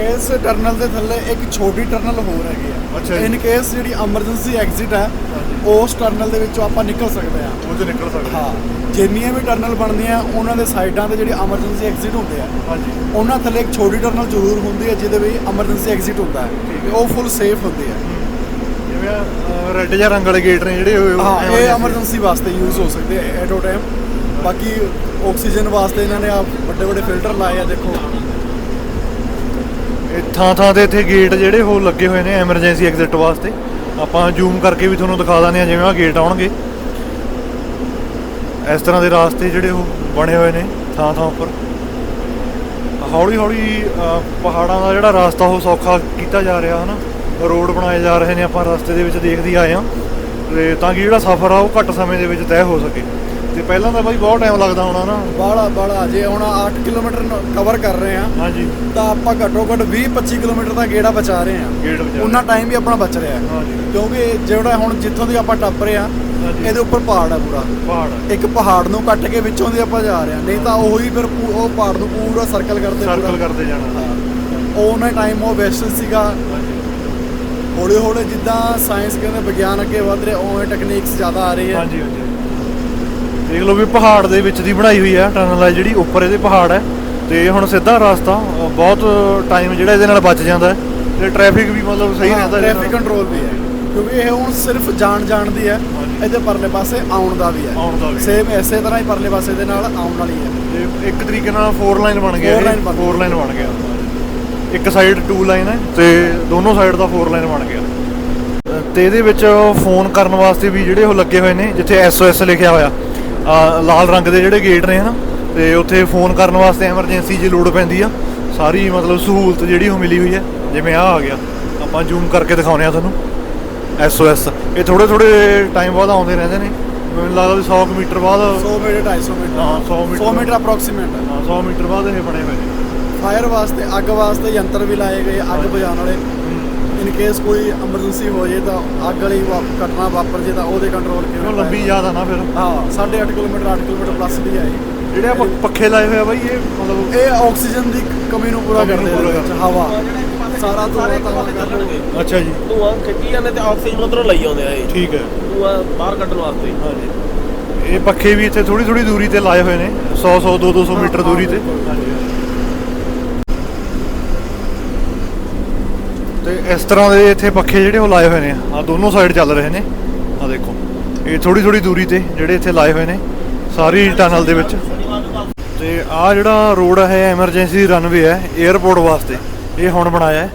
ਇਸ ਟਰਨਲ ਦੇ ਥੱਲੇ ਇੱਕ ਛੋਟੀ ਟਰਨਲ ਹੋਰ ਹੈਗੀ ਅੱਛਾ ਆ ਜੀ। ਇਨ ਕੇਸ ਜਿਹੜੀ ਐਮਰਜੈਂਸੀ ਐਗਜ਼ਿਟ ਹੈ ਉਸ ਟਰਨਲ ਦੇ ਵਿੱਚੋਂ ਆਪਾਂ ਨਿਕਲ ਸਕਦੇ ਆ ਉਹ ਚ ਨਿਕਲ ਸਕਦੇ ਹਾਂ। ਜਿੰਨੀਆਂ ਵੀ ਟਰਨਲ ਬਣਦੀਆਂ ਉਹਨਾਂ ਦੇ ਸਾਈਡਾਂ ਤੇ ਜਿਹੜੀ ਐਮਰਜੈਂਸੀ ਐਗਜ਼ਿਟ ਹੁੰਦੇ ਆ ਹਾਂਜੀ। ਉਹਨਾਂ ਥੱਲੇ ਇੱਕ ਛੋਟੀ ਟਰਨਲ ਜ਼ਰੂਰ ਹੁੰਦੀ ਹੈ ਜਿਹਦੇ ਵਿੱਚ ਐਮਰਜੈਂਸੀ ਐਗਜ਼ਿਟ ਹੁੰਦਾ ਹੈ। ਤੇ ਉਹ ਫੁੱਲ ਸੇਫ ਹੁੰਦੀ ਹੈ। ਜਿਵੇਂ ਰੈੱਡ ਜਿਹਾ ਰੰਗ ਵਾਲੇ ਗੇਟ ਨੇ ਜਿਹੜੇ ਹਾਂ ਇਹ ਐਮਰਜੈਂਸੀ ਵਾਸਤੇ ਯੂਜ਼ ਹੋ ਸਕਦੇ ਐਟ ਓ ਟਾਈਮ ਬਾਕੀ ਆਕਸੀਜਨ ਵਾਸਤੇ ਇਹਨਾਂ ਨੇ ਆ ਵੱਡੇ ਵੱਡੇ ਫਿਲਟਰ ਲਾਏ ਆ ਦੇਖੋ। ਥਾਂ ਥਾਂ ਤੇ ਇੱਥੇ ਗੇਟ ਜਿਹੜੇ ਉਹ ਲੱਗੇ ਹੋਏ ਨੇ ਐਮਰਜੈਂਸੀ ਐਗਜ਼ਿਟ ਵਾਸਤੇ। ਆਪਾਂ ਜ਼ੂਮ ਕਰਕੇ ਵੀ ਤੁਹਾਨੂੰ ਦਿਖਾ ਦਿੰਦੇ ਆ ਜਿਵੇਂ ਆ ਗੇਟ ਆਉਣਗੇ। ਇਸ ਤਰ੍ਹਾਂ ਦੇ ਰਾਸਤੇ ਜਿਹੜੇ ਉਹ ਬਣੇ ਹੋਏ ਨੇ ਥਾਂ ਥਾਂ ਉੱਪਰ। ਹੌਲੀ ਹੌਲੀ ਪਹਾੜਾਂ ਦਾ ਜਿਹੜਾ ਰਾਸਤਾ ਉਹ ਸੌਖਾ ਕੀਤਾ ਜਾ ਰਿਹਾ, ਹਨਾ? ਰੋਡ ਬਣਾਏ ਜਾ ਰਹੇ ਨੇ ਆਪਾਂ, ਰਸਤੇ ਦੇ ਵਿੱਚ ਦੇਖਦੇ ਆਏ ਆ ਤੇ ਤਾਂ ਕਿ ਜਿਹੜਾ ਸਫ਼ਰ ਆ ਉਹ ਘੱਟ ਸਮੇਂ ਦੇ ਵਿੱਚ ਤੈਅ ਹੋ ਸਕੇ। ਤੇ ਪਹਿਲਾਂ ਤਾਂ ਬਾਈ ਬਹੁਤ ਟਾਈਮ ਲੱਗਦਾ ਹੋਣਾ ਨਾ। ਬਾਲਾ ਬਾਲਾ ਜੇ ਹੁਣ 8 ਕਿਲੋਮੀਟਰ ਕਵਰ ਕਰ ਰਹੇ ਆ ਹਾਂਜੀ। ਤਾਂ ਆਪਾਂ ਘੱਟੋ ਘੱਟ 20 25 ਕਿਲੋਮੀਟਰ ਦਾ ਗੇੜਾ ਬਚਾ ਰਹੇ ਆ ਉਹਨਾਂ ਟਾਈਮ ਵੀ ਆਪਣਾ ਬਚ ਰਿਹਾ। ਹਾਂਜੀ। ਕਿਉਂਕਿ ਜਿਹੜਾ ਹੁਣ ਜਿੱਥੋਂ ਦੀ ਆਪਾਂ ਟੱਪ ਰਹੇ ਆ। ਇਹਦੇ ਉੱਪਰ ਪਹਾੜ ਆ ਪੂਰਾ। ਪਹਾੜ ਇੱਕ ਪਹਾੜ ਨੂੰ ਕੱਟ ਕੇ ਵਿੱਚੋਂ ਦੀ ਆਪਾਂ ਜਾ ਰਹੇ ਆ ਨਹੀਂ ਤਾਂ ਉਹੀ ਫਿਰ ਉਹ ਪਹਾੜ ਨੂੰ ਪੂਰਾ ਸਰਕਲ ਕਰਦੇ ਸਰਕਲ। ਕਰਦੇ ਜਾਣਾ। ਉਹ ਉਹਨਾਂ ਟਾਈਮ ਉਹ ਵੈਸਟਰਨ ਸੀਗਾ। ਹੌਲੀ ਹੌਲੀ ਜਿੱਦਾਂ ਸਾਇੰਸ ਕਹਿੰਦੇ ਵਿਗਿਆਨ ਅੱਗੇ ਵਧ ਰਿਹਾ ਉਵੇਂ ਟੈਕਨੀਕਸ ਜ਼ਿਆਦਾ ਆ ਰਹੀ ਹੈ ਹਾਂਜੀ ਹਾਂਜੀ। ਦੇਖ ਲਓ ਵੀ ਪਹਾੜ ਦੇ ਵਿੱਚ ਦੀ ਬਣਾਈ ਹੋਈ ਹੈ ਟਨਲ ਹੈ ਜਿਹੜੀ ਉੱਪਰ ਇਹਦੇ ਪਹਾੜ ਹੈ। ਤੇ ਹੁਣ ਸਿੱਧਾ ਰਸਤਾ ਬਹੁਤ ਟਾਈਮ ਜਿਹੜਾ ਇਹਦੇ ਨਾਲ ਬਚ ਜਾਂਦਾ ਹੈ। ਤੇ ਟ੍ਰੈਫਿਕ ਵੀ ਮਤਲਬ ਸਹੀ ਰਹਿੰਦਾ ਨਾਲ। ਟ੍ਰੈਫਿਕ ਕੰਟਰੋਲ ਵੀ ਹੈ। ਕਿਉਂਕਿ ਇਹ ਹੁਣ ਸਿਰਫ ਜਾਣ ਜਾਣ ਦੀ ਹੈ। ਇਹਦੇ ਪਰਲੇ ਪਾਸੇ ਆਉਣ ਦਾ ਵੀ ਹੈ। ਆਉਣ ਦਾ ਵੀ। ਸੇਮ ਇਸੇ ਤਰ੍ਹਾਂ ਹੀ ਪਰਲੇ ਪਾਸੇ ਦੇ ਨਾਲ ਆਉਣ ਵਾਲੀ ਹੈ। ਤੇ ਇੱਕ ਤਰੀਕੇ ਨਾਲ 4 ਲਾਈਨ ਬਣ ਗਿਆ ਗਿਆ। 4 ਲਾਈਨ ਬਣ ਗਿਆ। ਇੱਕ ਸਾਈਡ 2 ਲਾਈਨ ਹੈ ਤੇ ਦੋਨੋਂ ਸਾਈਡ ਦਾ 4 ਲਾਈਨ ਬਣ ਗਿਆ। ਤੇ ਇਹਦੇ ਵਿੱਚ ਫੋਨ ਕਰਨ ਵਾਸਤੇ ਵੀ ਜਿਹੜੇ ਉਹ ਲੱਗੇ ਹੋਏ ਨੇ ਜਿੱਥੇ SOS ਲਿਖਿਆ ਹੋਇਆ। ਲਾਲ ਰੰਗ ਦੇ ਜਿਹੜੇ ਗੇਟ ਨੇ ਹਨਾ ਤੇ ਉੱਥੇ ਫੋਨ ਕਰਨ ਵਾਸਤੇ ਐਮਰਜੈਂਸੀ ਜੇ ਲੋੜ ਪੈਂਦੀ ਆ ਸਾਰੀ ਮਤਲਬ ਸਹੂਲਤ ਜਿਹੜੀ ਉਹ ਮਿਲੀ ਹੋਈ ਹੈ ਜਿਵੇਂ ਆ ਆ ਗਿਆ। ਆਪਾਂ ਜ਼ੂਮ ਕਰਕੇ ਦਿਖਾਉਂਦੇ ਆ ਤੁਹਾਨੂੰ। SOS ਇਹ ਥੋੜੇ ਥੋੜੇ ਟਾਈਮ ਬਾਅਦ ਆਉਂਦੇ ਰਹਿੰਦੇ ਨੇ। ਮੈਨੂੰ ਲੱਗਦਾ ਵੀ 100 ਕੁ ਮੀਟਰ ਬਾਅਦ 100 ਮੀਟਰ 250 ਮੀਟਰ। ਹਾਂ, 100 ਮੀਟਰ। 100 ਮੀਟਰ ਅਪਰੋਕਸੀਮੇਟ ਹਾਂ 100 ਮੀਟਰ ਬਾਅਦ ਇਹ ਬਣੇ ਹੋਏ ਨੇ। ਫਾਇਰ ਵਾਸਤੇ ਅੱਗ ਵਾਸਤੇ ਯੰਤਰ ਵੀ ਲਾਏ ਗਏ ਅੱਗ ਬੁਝਾਉਣ ਵਾਲੇ। ਇਨ ਕੇਸ ਕੋਈ ਐਮਰਜੈਂਸੀ ਹੋ ਜੇ ਤਾਂ ਅੱਗ ਵਾਲੀ ਘਟਨਾ ਵਾਪਰ ਜੇ ਤਾਂ ਉਹਦੇ ਕੰਟਰੋਲ ਕਿਵੇਂ ਉਹ ਲੰਬੀ ਜ਼ਿਆਦਾ ਨਾ ਫਿਰ। ਹਾਂ 8.5 ਕਿਲੋਮੀਟਰ 8 ਕਿਲੋਮੀਟਰ ਪਲੱਸ ਦੀ ਹੈ ਇਹ। ਜਿਹੜੇ ਆਪਾਂ ਪੱਖੇ ਲਾਏ ਹੋਏ ਆ ਬਾਈ ਇਹ ਮਤਲਬ ਇਹ ਆਕਸੀਜਨ ਦੀ ਕਮੀ ਨੂੰ ਪੂਰਾ ਕਮੀ ਨੂੰ ਕਰਦੇ ਪੂਰਾ ਵਿੱਚ ਹਵਾ। ਸਾਰਾ ਸਾਰੇ ਤਾਂ ਕਰ ਲਓ ਅੱਛਾ ਜੀ। ਧੂਆਂ ਖਿੱਚੀ ਜਾਂਦੇ ਤੇ ਆਕਸੀਜਨ ਉਧਰੋਂ ਲਈ ਆਉਂਦੇ ਆ ਇਹ। ਠੀਕ ਹੈ। ਧੂਆਂ ਬਾਹਰ ਕੱਢਣ ਵਾਸਤੇ। ਹਾਂਜੀ ਇਹ ਪੱਖੇ ਵੀ ਇੱਥੇ ਥੋੜੀ ਥੋੜੀ ਦੂਰੀ ਤੇ ਲਾਏ ਹੋਏ ਨੇ 100 100 200 200 ਮੀਟਰ ਦੂਰੀ ਤੇ। ਤੇ ਇਸ ਤਰ੍ਹਾਂ ਦੇ ਇੱਥੇ ਪੱਖੇ ਜਿਹੜੇ ਉਹ ਲਾਏ ਹੋਏ ਨੇ। ਆ ਦੋਨੋਂ ਸਾਈਡ ਚੱਲ ਰਹੇ ਨੇ। ਆ ਦੇਖੋ। ਇਹ ਥੋੜੀ ਥੋੜੀ ਦੂਰੀ ਤੇ ਜਿਹੜੇ ਇੱਥੇ ਲਾਏ ਹੋਏ ਨੇ, ਸਾਰੀ ਟਨਲ ਦੇ ਵਿੱਚ। ਤੇ ਆ ਜਿਹੜਾ ਰੋਡ ਹੈ ਐਮਰਜੈਂਸੀ ਰਨਵੇ ਹੈ 에어ਪੋਰਟ ਵਾਸਤੇ। ਇਹ ਹੁਣ ਬਣਾਇਆ ਹੈ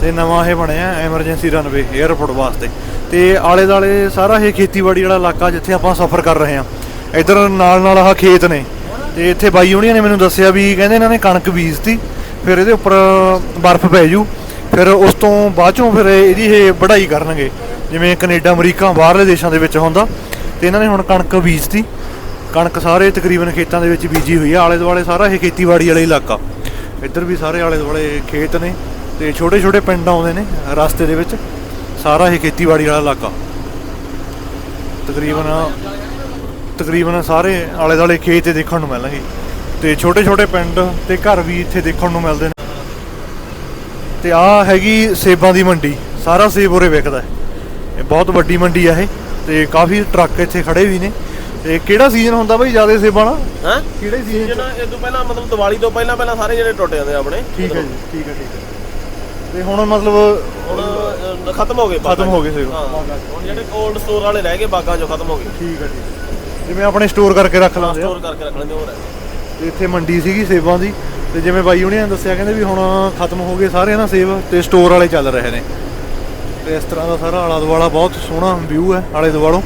ਤੇ ਨਵਾਂ ਇਹ ਬਣਿਆ ਐਮਰਜੈਂਸੀ ਰਨਵੇ 에어ਪੋਰਟ ਵਾਸਤੇ। ਤੇ ਆਲੇ ਦਾਲੇ ਸਾਰਾ ਇਹ ਖੇਤੀਬਾੜੀ ਵਾਲਾ ਇਲਾਕਾ ਜਿੱਥੇ ਆਪਾਂ ਸਫ਼ਰ ਕਰ ਰਹੇ ਹਾਂ। ਇਧਰ ਨਾਲ ਨਾਲ ਆਹ ਖੇਤ ਨੇ। ਤੇ ਇੱਥੇ ਬਾਈ ਹੋਣੀਆਂ ਨੇ ਮੈਨੂੰ ਦੱਸਿਆ ਵੀ ਕਹਿੰਦੇ ਇਹਨਾਂ ਨੇ ਕਣਕ ਬੀਜਤੀ, ਫਿਰ ਇਹਦੇ ਉੱਪਰ ਬਰਫ਼ ਪੈ ਜੂ। ਫਿਰ ਉਸ ਤੋਂ ਬਾਅਦ ਚੋਂ ਫਿਰ ਇਹਦੀ ਇਹ ਵਢਾਈ ਕਰਨਗੇ। ਜਿਵੇਂ ਕੈਨੇਡਾ, ਅਮਰੀਕਾ ਬਾਹਰਲੇ ਦੇਸ਼ਾਂ ਦੇ ਵਿੱਚ ਹੁੰਦਾ, ਤੇ ਇਹਨਾਂ ਨੇ ਹੁਣ ਕਣਕ ਬੀਜਤੀ। ਕਣਕ ਸਾਰੇ ਤਕਰੀਬਨ ਖੇਤਾਂ ਦੇ ਵਿੱਚ ਬੀਜੀ ਹੋਈ ਆ। ਆਲੇ ਦੁਆਲੇ ਸਾਰਾ ਇਹ ਖੇਤੀਬਾੜੀ ਵਾਲਾ ਇਲਾਕਾ। ਇੱਧਰ ਵੀ ਸਾਰੇ ਆਲੇ ਦੁਆਲੇ ਖੇਤ ਨੇ, ਤੇ ਛੋਟੇ ਛੋਟੇ ਪਿੰਡ ਆਉਂਦੇ ਨੇ ਰਸਤੇ ਦੇ ਵਿੱਚ। ਸਾਰਾ ਇਹ ਖੇਤੀਬਾੜੀ ਵਾਲਾ ਇਲਾਕਾ। ਤਕਰੀਬਨ ਤਕਰੀਬਨ ਸਾਰੇ ਆਲੇ ਦੁਆਲੇ ਖੇਤ ਦੇਖਣ ਨੂੰ ਮਿਲਣਗੇ। ਤੇ ਛੋਟੇ ਛੋਟੇ ਪਿੰਡ ਤੇ ਘਰ ਵੀ ਇੱਥੇ ਦੇਖਣ ਨੂੰ ਮਿਲਦੇ ਨੇ। ਤੇ ਆ ਹੈਗੀ ਸੇਬਾਂ ਦੀ ਮੰਡੀ। ਸਾਰਾ ਸੇਬ ਉਰੇ ਵਿਕਦਾ ਹੈ। ਇਹ ਬਹੁਤ ਵੱਡੀ ਮੰਡੀ ਆ ਇਹ ਤੇ ਕਾਫੀ ਟਰੱਕ ਇੱਥੇ ਖੜੇ ਵੀ ਨੇ। ਤੇ ਕਿਹੜਾ ਸੀਜ਼ਨ ਹੁੰਦਾ ਬਈ ਜ਼ਿਆਦਾ ਸੇਬਾਂ ਦਾ ਹਾਂ? ਕਿਹੜੇ ਸੀਜ਼ਨ ਜਿਹੜਾ ਇਹ ਤੋਂ ਪਹਿਲਾਂ ਮਤਲਬ ਦੀਵਾਲੀ ਤੋਂ ਪਹਿਲਾਂ ਪਹਿਲਾਂ ਸਾਰੇ ਜਿਹੜੇ ਟੁੱਟ ਜਾਂਦੇ ਆ ਆਪਣੇ। ਠੀਕ ਹੈ ਜੀ ਠੀਕ ਹੈ ਠੀਕ ਹੈ। ਤੇ ਹੁਣ ਮਤਲਬ ਹੁਣ ਖਤਮ ਹੋ ਗਏ ਖਤਮ ਹੋ ਗਏ ਸੇਬ। ਹਾਂ ਹੁਣ ਜਿਹੜੇ ਕੋਲਡ ਸਟੋਰ ਵਾਲੇ ਰਹਿ ਗਏ ਬਾਗਾਂ ਚੋਂ ਖਤਮ ਹੋ ਗਏ। ਠੀਕ ਹੈ ਠੀਕ ਜਿਵੇਂ ਆਪਣੇ ਸਟੋਰ ਕਰਕੇ ਰੱਖ ਲੈਂਦੇ ਆ। ਸਟੋਰ ਕਰਕੇ ਰੱਖ ਲੈਂਦੇ ਹੋਰ ਹੈ। ਤੇ ਇੱਥੇ ਮੰਡੀ ਸੀਗੀ ਸੇਬਾਂ ਦੀ। ਤੇ ਜਿਵੇਂ ਬਾਈ ਹੁਣਿਆਂ ਨੇ ਦੱਸਿਆ, ਕਹਿੰਦੇ ਵੀ ਹੁਣ ਖਤਮ ਹੋ ਗਏ ਸਾਰੇ ਨਾ ਸੇਵ ਤੇ ਸਟੋਰ ਵਾਲੇ ਚੱਲ ਰਹੇ ਨੇ। ਤੇ ਇਸ ਤਰ੍ਹਾਂ ਦਾ ਸਾਰਾ ਆਲਾ ਦੁਆਲਾ ਬਹੁਤ ਸੋਹਣਾ ਵਿਊ ਹੈ ਆਲੇ ਦੁਆਲੋਂ।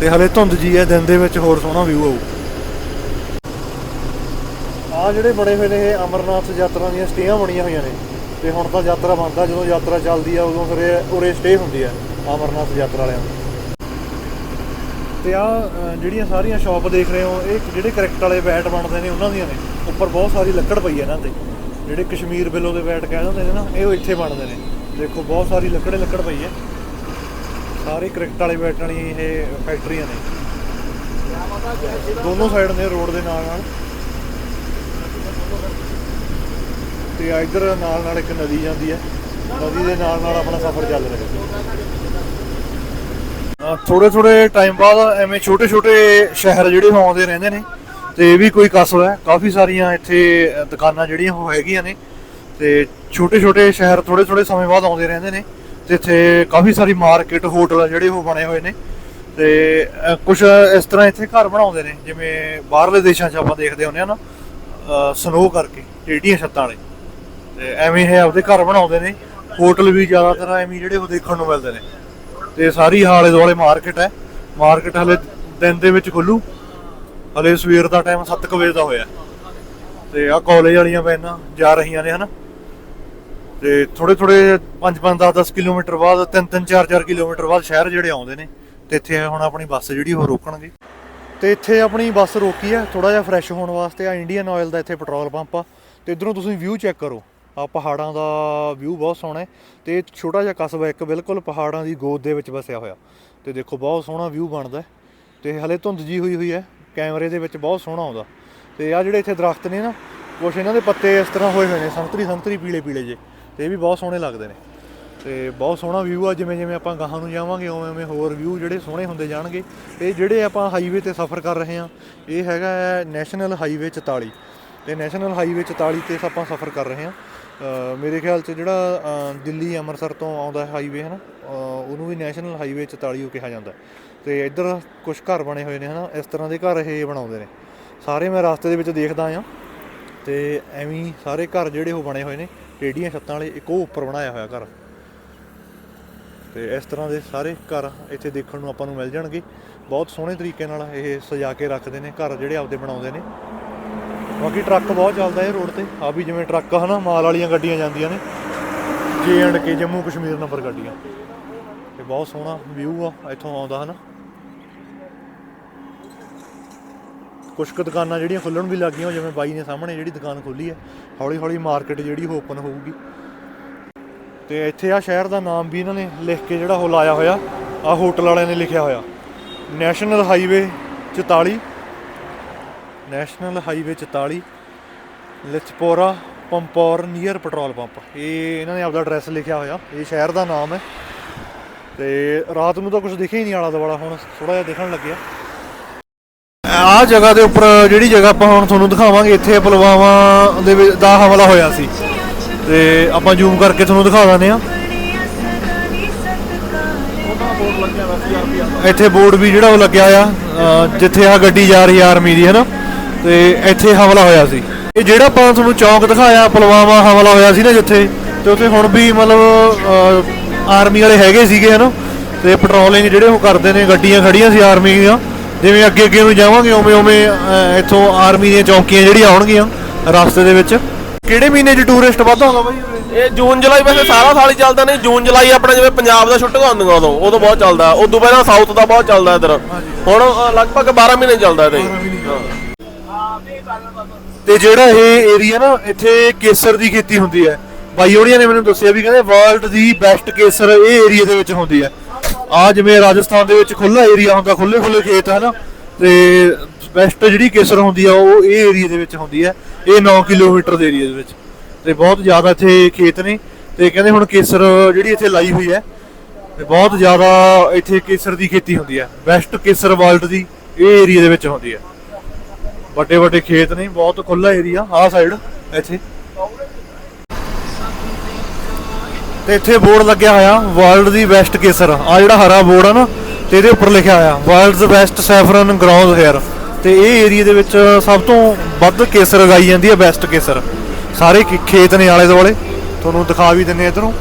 ਤੇ ਹਲੇ ਧੁੰਦ ਜੀ ਹੈ, ਦਿਨ ਦੇ ਵਿੱਚ ਹੋਰ ਸੋਹਣਾ ਵਿਊ ਆਊ। ਆ ਜਿਹੜੇ ਬਣੇ ਹੋਏ ਨੇ ਇਹ ਅਮਰਨਾਥ ਯਾਤਰਾ ਦੀਆਂ ਸਟੇਆਂ ਬਣੀਆਂ ਹੋਈਆਂ ਨੇ। ਤੇ ਹੁਣ ਤਾਂ ਯਾਤਰਾ ਬੰਦ ਆ ਜਦੋਂ ਯਾਤਰਾ ਚੱਲਦੀ ਆ, ਉਦੋਂ ਫਿਰ ਉਰੇ ਸਟੇ ਹੁੰਦੀ ਆ ਅਮਰਨਾਥ ਯਾਤਰਾ ਵਾਲਿਆਂ ਦੀ। ਤੇ ਆ ਜਿਹੜੀਆਂ ਸਾਰੀਆਂ ਸ਼ਾਪ ਦੇਖ ਰਹੇ ਹੋ, ਇਹ ਜਿਹੜੇ ਕਰੈਕਟ ਵਾਲੇ ਬੈਟ ਬਣਦੇ ਨੇ ਉਹਨਾਂ ਦੀਆਂ ਨੇ। ਉੱਪਰ ਬਹੁਤ ਸਾਰੀ ਲੱਕੜ ਪਈ ਹੈ ਇਹਨਾਂ ਤੇ। ਜਿਹੜੇ ਕਸ਼ਮੀਰ ਬਿੱਲੋ ਦੇ ਬੈਟ ਕਹਿ ਦਿੰਦੇ ਨੇ ਨਾ, ਇਹ ਇੱਥੇ ਬਣਦੇ ਨੇ। ਦੇਖੋ, ਬਹੁਤ ਸਾਰੀ ਲੱਕੜੇ ਲੱਕੜ ਪਈ ਹੈ। ਸਾਰੇ ਕ੍ਰਿਕਟ ਵਾਲੇ ਬੈਟ ਵਾਲੀ ਇਹ ਫੈਕਟਰੀਆਂ ਨੇ। ਦੋਨੋਂ ਸਾਈਡ ਨੇ ਰੋਡ ਦੇ ਨਾਲ ਨਾਲ। ਤੇ ਆ ਇੱਧਰ ਨਾਲ ਨਾਲ ਇੱਕ ਨਦੀ ਜਾਂਦੀ ਹੈ। ਨਦੀ ਦੇ ਨਾਲ ਨਾਲ ਆਪਣਾ ਸਫ਼ਰ ਚੱਲ ਰਿਹਾ ਹੈ। ਥੋੜੇ ਥੋੜੇ ਟਾਈਮ ਬਾਅਦ ਐਵੇਂ ਛੋਟੇ ਛੋਟੇ ਸ਼ਹਿਰ ਜਿਹੜੇ ਉਹ ਆਉਂਦੇ ਰਹਿੰਦੇ ਨੇ, ਤੇ ਇਹ ਵੀ ਕੋਈ ਕਸਬ ਹੈ। ਕਾਫੀ ਸਾਰੀਆਂ ਇੱਥੇ ਦੁਕਾਨਾਂ ਜਿਹੜੀਆਂ ਉਹ ਹੈਗੀਆਂ ਨੇ, ਤੇ ਛੋਟੇ ਛੋਟੇ ਸ਼ਹਿਰ ਥੋੜੇ ਥੋੜੇ ਸਮੇਂ ਬਾਅਦ ਆਉਂਦੇ ਰਹਿੰਦੇ ਨੇ, ਤੇ ਇੱਥੇ ਕਾਫੀ ਸਾਰੀ ਮਾਰਕੀਟ ਹੋਟਲ ਜਿਹੜੇ ਉਹ ਬਣੇ ਹੋਏ ਨੇ, ਤੇ ਕੁਝ ਇਸ ਤਰ੍ਹਾਂ ਇੱਥੇ ਘਰ ਬਣਾਉਂਦੇ ਨੇ, ਜਿਵੇਂ ਬਾਹਰਲੇ ਦੇਸ਼ਾਂ 'ਚ ਆਪਾਂ ਦੇਖਦੇ ਹੁੰਦੇ ਆ ਨਾ ਸਨੋ ਕਰਕੇ ਟੇਡੀਆਂ ਛੱਤਾਂ ਵਾਲੇ, ਤੇ ਐਵੇਂ ਇਹ ਆਪਦੇ ਘਰ ਬਣਾਉਂਦੇ ਨੇ ਹੋਟਲ ਵੀ ਜ਼ਿਆਦਾਤਰ ਐਵੇਂ ਜਿਹੜੇ ਉਹ ਦੇਖਣ ਨੂੰ ਮਿਲਦੇ ਨੇ। ਤੇ ਸਾਰੀ ਹਾਲੇ ਦੁਆਲੇ ਮਾਰਕੀਟ ਹੈ। ਮਾਰਕੀਟ ਹਲੇ ਦਿਨ ਦੇ ਵਿੱਚ ਖੁੱਲੂ। ਹਲੇ ਸਵੇਰ ਦਾ ਟਾਈਮ 7 ਵਜੇ ਦਾ ਹੋਇਆ। ਤੇ ਆ ਕਾਲਜ ਵਾਲੀਆਂ ਵੈਨਾਂ ਜਾ ਰਹੀਆਂ ਨੇ, ਹਨਾ। ਤੇ ਥੋੜੇ ਥੋੜੇ 5 5 10 10 ਕਿਲੋਮੀਟਰ ਬਾਅਦ 3 3 4 4 ਕਿਲੋਮੀਟਰ ਬਾਅਦ ਸ਼ਹਿਰ ਜਿਹੜੇ ਆਉਂਦੇ ਨੇ, ਤੇ ਇੱਥੇ ਹੁਣ ਆਪਣੀ ਬੱਸ ਜਿਹੜੀ ਉਹ ਰੋਕਣਗੇ। ਤੇ ਇੱਥੇ ਆਪਣੀ ਬੱਸ ਰੋਕੀ ਆ ਥੋੜਾ ਜਿਹਾ ਫਰੈਸ਼ ਹੋਣ ਵਾਸਤੇ ਆ ਇੰਡੀਅਨ ਆਇਲ ਦਾ ਇੱਥੇ ਪੈਟਰੋਲ ਪੰਪ ਆ। ਤੇ ਇਧਰੋਂ ਤੁਸੀਂ ਵਿਊ ਚੈੱਕ ਕਰੋ। ਆ ਪਹਾੜਾਂ ਦਾ ਵਿਊ ਬਹੁਤ ਸੋਹਣਾ ਹੈ ਤੇ ਛੋਟਾ ਜਿਹਾ ਕਸਬਾ ਇੱਕ ਬਿਲਕੁਲ ਪਹਾੜਾਂ ਦੀ ਗੋਦ ਦੇ ਵਿੱਚ ਵਸਿਆ ਹੋਇਆ। ਤੇ ਦੇਖੋ ਬਹੁਤ ਸੋਹਣਾ ਵਿਊ ਬਣਦਾ ਹੈ। ਤੇ ਹਲੇ ਧੁੰਦ ਜੀ ਹੋਈ ਹੋਈ ਹੈ, ਕੈਮਰੇ ਦੇ ਵਿੱਚ ਬਹੁਤ ਸੋਹਣਾ ਆਉਂਦਾ। ਤੇ ਆ ਜਿਹੜੇ ਇੱਥੇ ਦਰਖਤ ਨੇ ਨਾ, ਕੁਛ ਇਹਨਾਂ ਦੇ ਪੱਤੇ ਇਸ ਤਰ੍ਹਾਂ ਹੋਏ ਹੋਏ ਨੇ, ਸੰਤਰੀ ਸੰਤਰੀ ਪੀਲੇ ਪੀਲੇ ਜੇ ਤੇ ਇਹ ਵੀ ਬਹੁਤ ਸੋਹਣੇ ਲੱਗਦੇ ਨੇ। ਤੇ ਬਹੁਤ ਸੋਹਣਾ ਵਿਊ ਆ, ਜਿਵੇਂ ਜਿਵੇਂ ਆਪਾਂ ਗਾਹਾਂ ਨੂੰ ਜਾਵਾਂਗੇ, ਉਵੇਂ ਉਵੇਂ ਹੋਰ ਵਿਊ ਜਿਹੜੇ ਸੋਹਣੇ ਹੁੰਦੇ ਜਾਣਗੇ। ਤੇ ਜਿਹੜੇ ਆਪਾਂ ਹਾਈਵੇ ਤੇ ਸਫ਼ਰ ਕਰ ਰਹੇ ਹਾਂ, ਇਹ ਹੈਗਾ ਨੈਸ਼ਨਲ ਹਾਈਵੇ 44 ਤੇ ਨੈਸ਼ਨਲ ਹਾਈਵੇ 44 ਤੇ ਆਪਾਂ ਸਫ਼ਰ ਕਰ ਰਹੇ ਹਾਂ। ਮੇਰੇ ਖਿਆਲ 'ਚ ਜਿਹੜਾ ਦਿੱਲੀ ਅੰਮ੍ਰਿਤਸਰ ਤੋਂ ਆਉਂਦਾ ਹਾਈਵੇ ਹੈ ਨਾ ਉਹਨੂੰ ਵੀ ਨੈਸ਼ਨਲ ਹਾਈਵੇ 44 ਉਹ ਕਿਹਾ ਜਾਂਦਾ ਤੇ ਇੱਧਰ ਕੁਝ ਘਰ ਬਣੇ ਹੋਏ ਨੇ, ਹਨਾ, ਇਸ ਤਰ੍ਹਾਂ ਦੇ ਘਰ ਇਹ ਬਣਾਉਂਦੇ ਨੇ। ਸਾਰੇ ਮੈਂ ਰਸਤੇ ਦੇ ਵਿੱਚ ਦੇਖਦਾ ਆ ਤੇ ਐਵੇਂ ਸਾਰੇ ਘਰ ਜਿਹੜੇ ਉਹ ਬਣੇ ਹੋਏ ਨੇ, ਟੇਡੀਆਂ ਛੱਤਾਂ ਵਾਲੇ, ਇੱਕ ਉਹ ਉੱਪਰ ਬਣਾਇਆ ਹੋਇਆ ਘਰ। ਤੇ ਇਸ ਤਰ੍ਹਾਂ ਦੇ ਸਾਰੇ ਘਰ ਇੱਥੇ ਦੇਖਣ ਨੂੰ ਆਪਾਂ ਨੂੰ ਮਿਲ ਜਾਣਗੇ। ਬਹੁਤ ਸੋਹਣੇ ਤਰੀਕੇ ਨਾਲ ਇਹ ਸਜਾ ਕੇ ਰੱਖਦੇ ਨੇ, ਘਰ ਜਿਹੜੇ ਆਪਦੇ ਬਣਾਉਂਦੇ ਨੇ। ਬਾਕੀ ਟਰੱਕ ਬਹੁਤ ਚੱਲਦਾ ਇਹ ਰੋਡ ਤੇ। ਆ ਵੀ ਜਿਵੇਂ ਟਰੱਕ ਹਨਾ, ਮਾਲ ਵਾਲੀਆਂ ਗੱਡੀਆਂ ਜਾਂਦੀਆਂ ਨੇ। J and K Jammu Kashmir number ਗੱਡੀਆਂ। ਤੇ ਬਹੁਤ ਸੋਹਣਾ ਵਿਊ ਆ, ਇੱਥੋਂ ਆਉਂਦਾ ਹਨਾ। ਕੁਝ ਕੁ ਦੁਕਾਨਾਂ ਜਿਹੜੀਆਂ ਖੁੱਲਣ ਵੀ ਲੱਗੀਆਂ, ਜਿਵੇਂ ਬਾਈ ਨੇ ਸਾਹਮਣੇ ਜਿਹੜੀ ਦੁਕਾਨ ਖੋਲੀ ਹੈ ਹੌਲੀ ਹੌਲੀ ਮਾਰਕੀਟ ਜਿਹੜੀ ਉਹ ਓਪਨ ਹੋਊਗੀ। ਤੇ ਇੱਥੇ ਆ ਸ਼ਹਿਰ ਦਾ ਨਾਮ ਵੀ ਇਹਨਾਂ ਨੇ ਲਿਖ ਕੇ ਜਿਹੜਾ ਉਹ ਲਾਇਆ ਹੋਇਆ ਆ ਹੋਟਲ ਵਾਲਿਆਂ ਨੇ ਲਿਖਿਆ ਹੋਇਆ। National highway 44 national highway 44 Lichpora Pampore near petrol pump. ਇਹ ਇਹਨਾਂ ਨੇ ਆਪਦਾ ਐਡਰੈਸ ਲਿਖਿਆ ਹੋਇਆ। ਇਹ ਸ਼ਹਿਰ ਦਾ ਨਾਮ ਹੈ। ਤੇ ਰਾਤ ਨੂੰ ਤਾਂ ਕੁਝ ਦਿਖਿਆ ਹੀ ਨਹੀਂ ਆਲਾ ਦੁਆਲਾ ਹੁਣ ਥੋੜਾ ਜਿਹਾ ਦਿਖਣ ਲੱਗਿਆ। ਆਹ ਜਗ੍ਹਾ ਦੇ ਉੱਪਰ ਜਿਹੜੀ ਜਗ੍ਹਾ ਆਪਾਂ ਹੁਣ ਤੁਹਾਨੂੰ ਦਿਖਾਵਾਂਗੇ, ਇੱਥੇ ਪੁਲਵਾਮਾ ਦੇ ਵਿੱਚ ਦਾ ਹਮਲਾ ਹੋਇਆ ਸੀ। ਤੇ ਆਪਾਂ ਜ਼ੂਮ ਕਰਕੇ ਤੁਹਾਨੂੰ ਦਿਖਾ ਦਿੰਦੇ ਆ ਇੱਥੇ ਬੋਰਡ ਵੀ ਜਿਹੜਾ ਉਹ ਲੱਗਿਆ ਆ ਜਿੱਥੇ ਆ ਗੱਡੀ ਜਾ ਰਹੀ ਆ ਆਰਮੀ ਦੀ, ਹੈ ਨਾ? ਤੇ ਇੱਥੇ ਹਮਲਾ ਹੋਇਆ ਸੀ। ਇਹ ਜਿਹੜਾ ਆਪਾਂ ਤੁਹਾਨੂੰ ਚੌਂਕ ਦਿਖਾਇਆ ਪੁਲਵਾਮਾ ਹਮਲਾ ਹੋਇਆ ਸੀ ਨਾ ਜਿੱਥੇ ਤੇ ਉੱਥੇ ਹੁਣ ਵੀ ਮਤਲਬ ਆਰਮੀ ਵਾਲੇ ਹੈਗੇ ਸੀਗੇ ਹਨਾ? ਤੇ ਪੈਟਰੋਲਿੰਗ ਜਿਹੜੇ ਉਹ ਕਰਦੇ ਨੇ ਗੱਡੀਆਂ ਖੜੀਆਂ ਸੀ ਆਰਮੀ ਦੀਆਂ। ਜਿਵੇਂ ਅੱਗੇ ਅੱਗੇ ਨੂੰ ਜਾਵਾਂਗੇ ਉਵੇਂ ਉਵੇਂ ਇੱਥੋਂ ਆਰਮੀ ਦੀਆਂ ਚੌਂਕੀਆਂ ਜਿਹੜੀਆਂ ਆਉਣਗੀਆਂ ਰਸਤੇ ਦੇ ਵਿੱਚ। ਕਿਹੜੇ ਮਹੀਨੇ 'ਚ ਟੂਰਿਸਟ ਵੱਧ ਆਉਂਦਾ ਬਾਈ? ਇਹ ਜੂਨ ਜੁਲਾਈ ਵੈਸੇ ਸਾਰਾ ਸਾਲ ਹੀ ਚੱਲਦਾ ਨਹੀਂ। ਜੂਨ ਜੁਲਾਈ ਆਪਣਾ ਜਿਵੇਂ ਪੰਜਾਬ ਦਾ ਛੁੱਟੀਆਂ ਹੁੰਦੀਆਂ ਉਦੋਂ ਉਦੋਂ ਬਹੁਤ ਚੱਲਦਾ। ਉਦੋਂ ਪਹਿਲਾਂ ਸਾਊਥ ਦਾ ਬਹੁਤ ਚੱਲਦਾ ਇਧਰ। ਹੁਣ ਲਗਭਗ 12 ਮਹੀਨੇ ਚੱਲਦਾ ਇਹ ਤੇ ਜਿਹੜਾ ਇਹ ਏਰੀਆ ਨਾ, ਇੱਥੇ ਕੇਸਰ ਦੀ ਖੇਤੀ ਹੁੰਦੀ ਹੈ। ਬਾਈ ਹੋਣੀਆਂ ਨੇ ਮੈਨੂੰ ਦੱਸਿਆ ਵੀ ਕਹਿੰਦੇ ਵਰਲਡ ਦੀ ਬੈਸਟ ਕੇਸਰ ਇਹ ਏਰੀਆ ਦੇ ਵਿੱਚ ਹੁੰਦੀ ਹੈ। ਆ ਜਿਵੇਂ ਰਾਜਸਥਾਨ ਦੇ ਵਿੱਚ ਖੁੱਲਾ ਏਰੀਆ ਹੁੰਦਾ ਖੁੱਲੇ ਖੁੱਲੇ ਖੇਤ ਹੈ ਨਾ, ਤੇ ਬੈਸਟ ਜਿਹੜੀ ਕੇਸਰ ਹੁੰਦੀ ਆ, ਉਹ ਇਹ ਏਰੀਆ ਦੇ ਵਿੱਚ ਹੁੰਦੀ ਹੈ। ਇਹ 9 ਕਿਲੋਮੀਟਰ ਦੇ ਏਰੀਆ ਦੇ ਵਿੱਚ। ਤੇ ਬਹੁਤ ਜ਼ਿਆਦਾ ਇੱਥੇ ਖੇਤ ਨੇ। ਤੇ ਕਹਿੰਦੇ ਹੁਣ ਕੇਸਰ ਜਿਹੜੀ ਇੱਥੇ ਲਾਈ ਹੋਈ ਹੈ, ਤੇ ਬਹੁਤ ਜ਼ਿਆਦਾ ਇੱਥੇ ਕੇਸਰ ਦੀ ਖੇਤੀ ਹੁੰਦੀ ਹੈ। ਬੈਸਟ ਕੇਸਰ ਵਰਲਡ ਦੀ ਇਹ ਏਰੀਆ ਦੇ ਵਿੱਚ ਹੁੰਦੀ ਹੈ। ਵੱਡੇ ਵੱਡੇ ਖੇਤ ਨੇ, ਬਹੁਤ ਖੁੱਲਾ ਏਰੀਆ ਆਹ ਸਾਈਡ ਇੱਥੇ। ਤੇ ਇੱਥੇ ਬੋਰਡ ਲੱਗਿਆ ਹੋਇਆ ਵਰਲਡ ਦੀ ਬੈਸਟ ਕੇਸਰ। ਆ ਜਿਹੜਾ ਹਰਾ ਬੋਰਡ ਆ ਨਾ, ਤੇ ਇਹਦੇ ਉੱਪਰ ਲਿਖਿਆ ਹੋਇਆ world's best saffron ground here ਤੇ ਇਹ ਏਰੀਆ ਦੇ ਵਿੱਚ ਸਭ ਤੋਂ ਵੱਧ ਕੇਸਰ ਉਗਾਈ ਜਾਂਦੀ ਹੈ ਬੈਸਟ ਕੇਸਰ। ਸਾਰੇ ਖੇਤ ਨੇ ਆਲੇ ਦੁਆਲੇ। ਤੁਹਾਨੂੰ ਦਿਖਾ ਵੀ ਦਿੰਨੇ ਇਧਰੋਂ।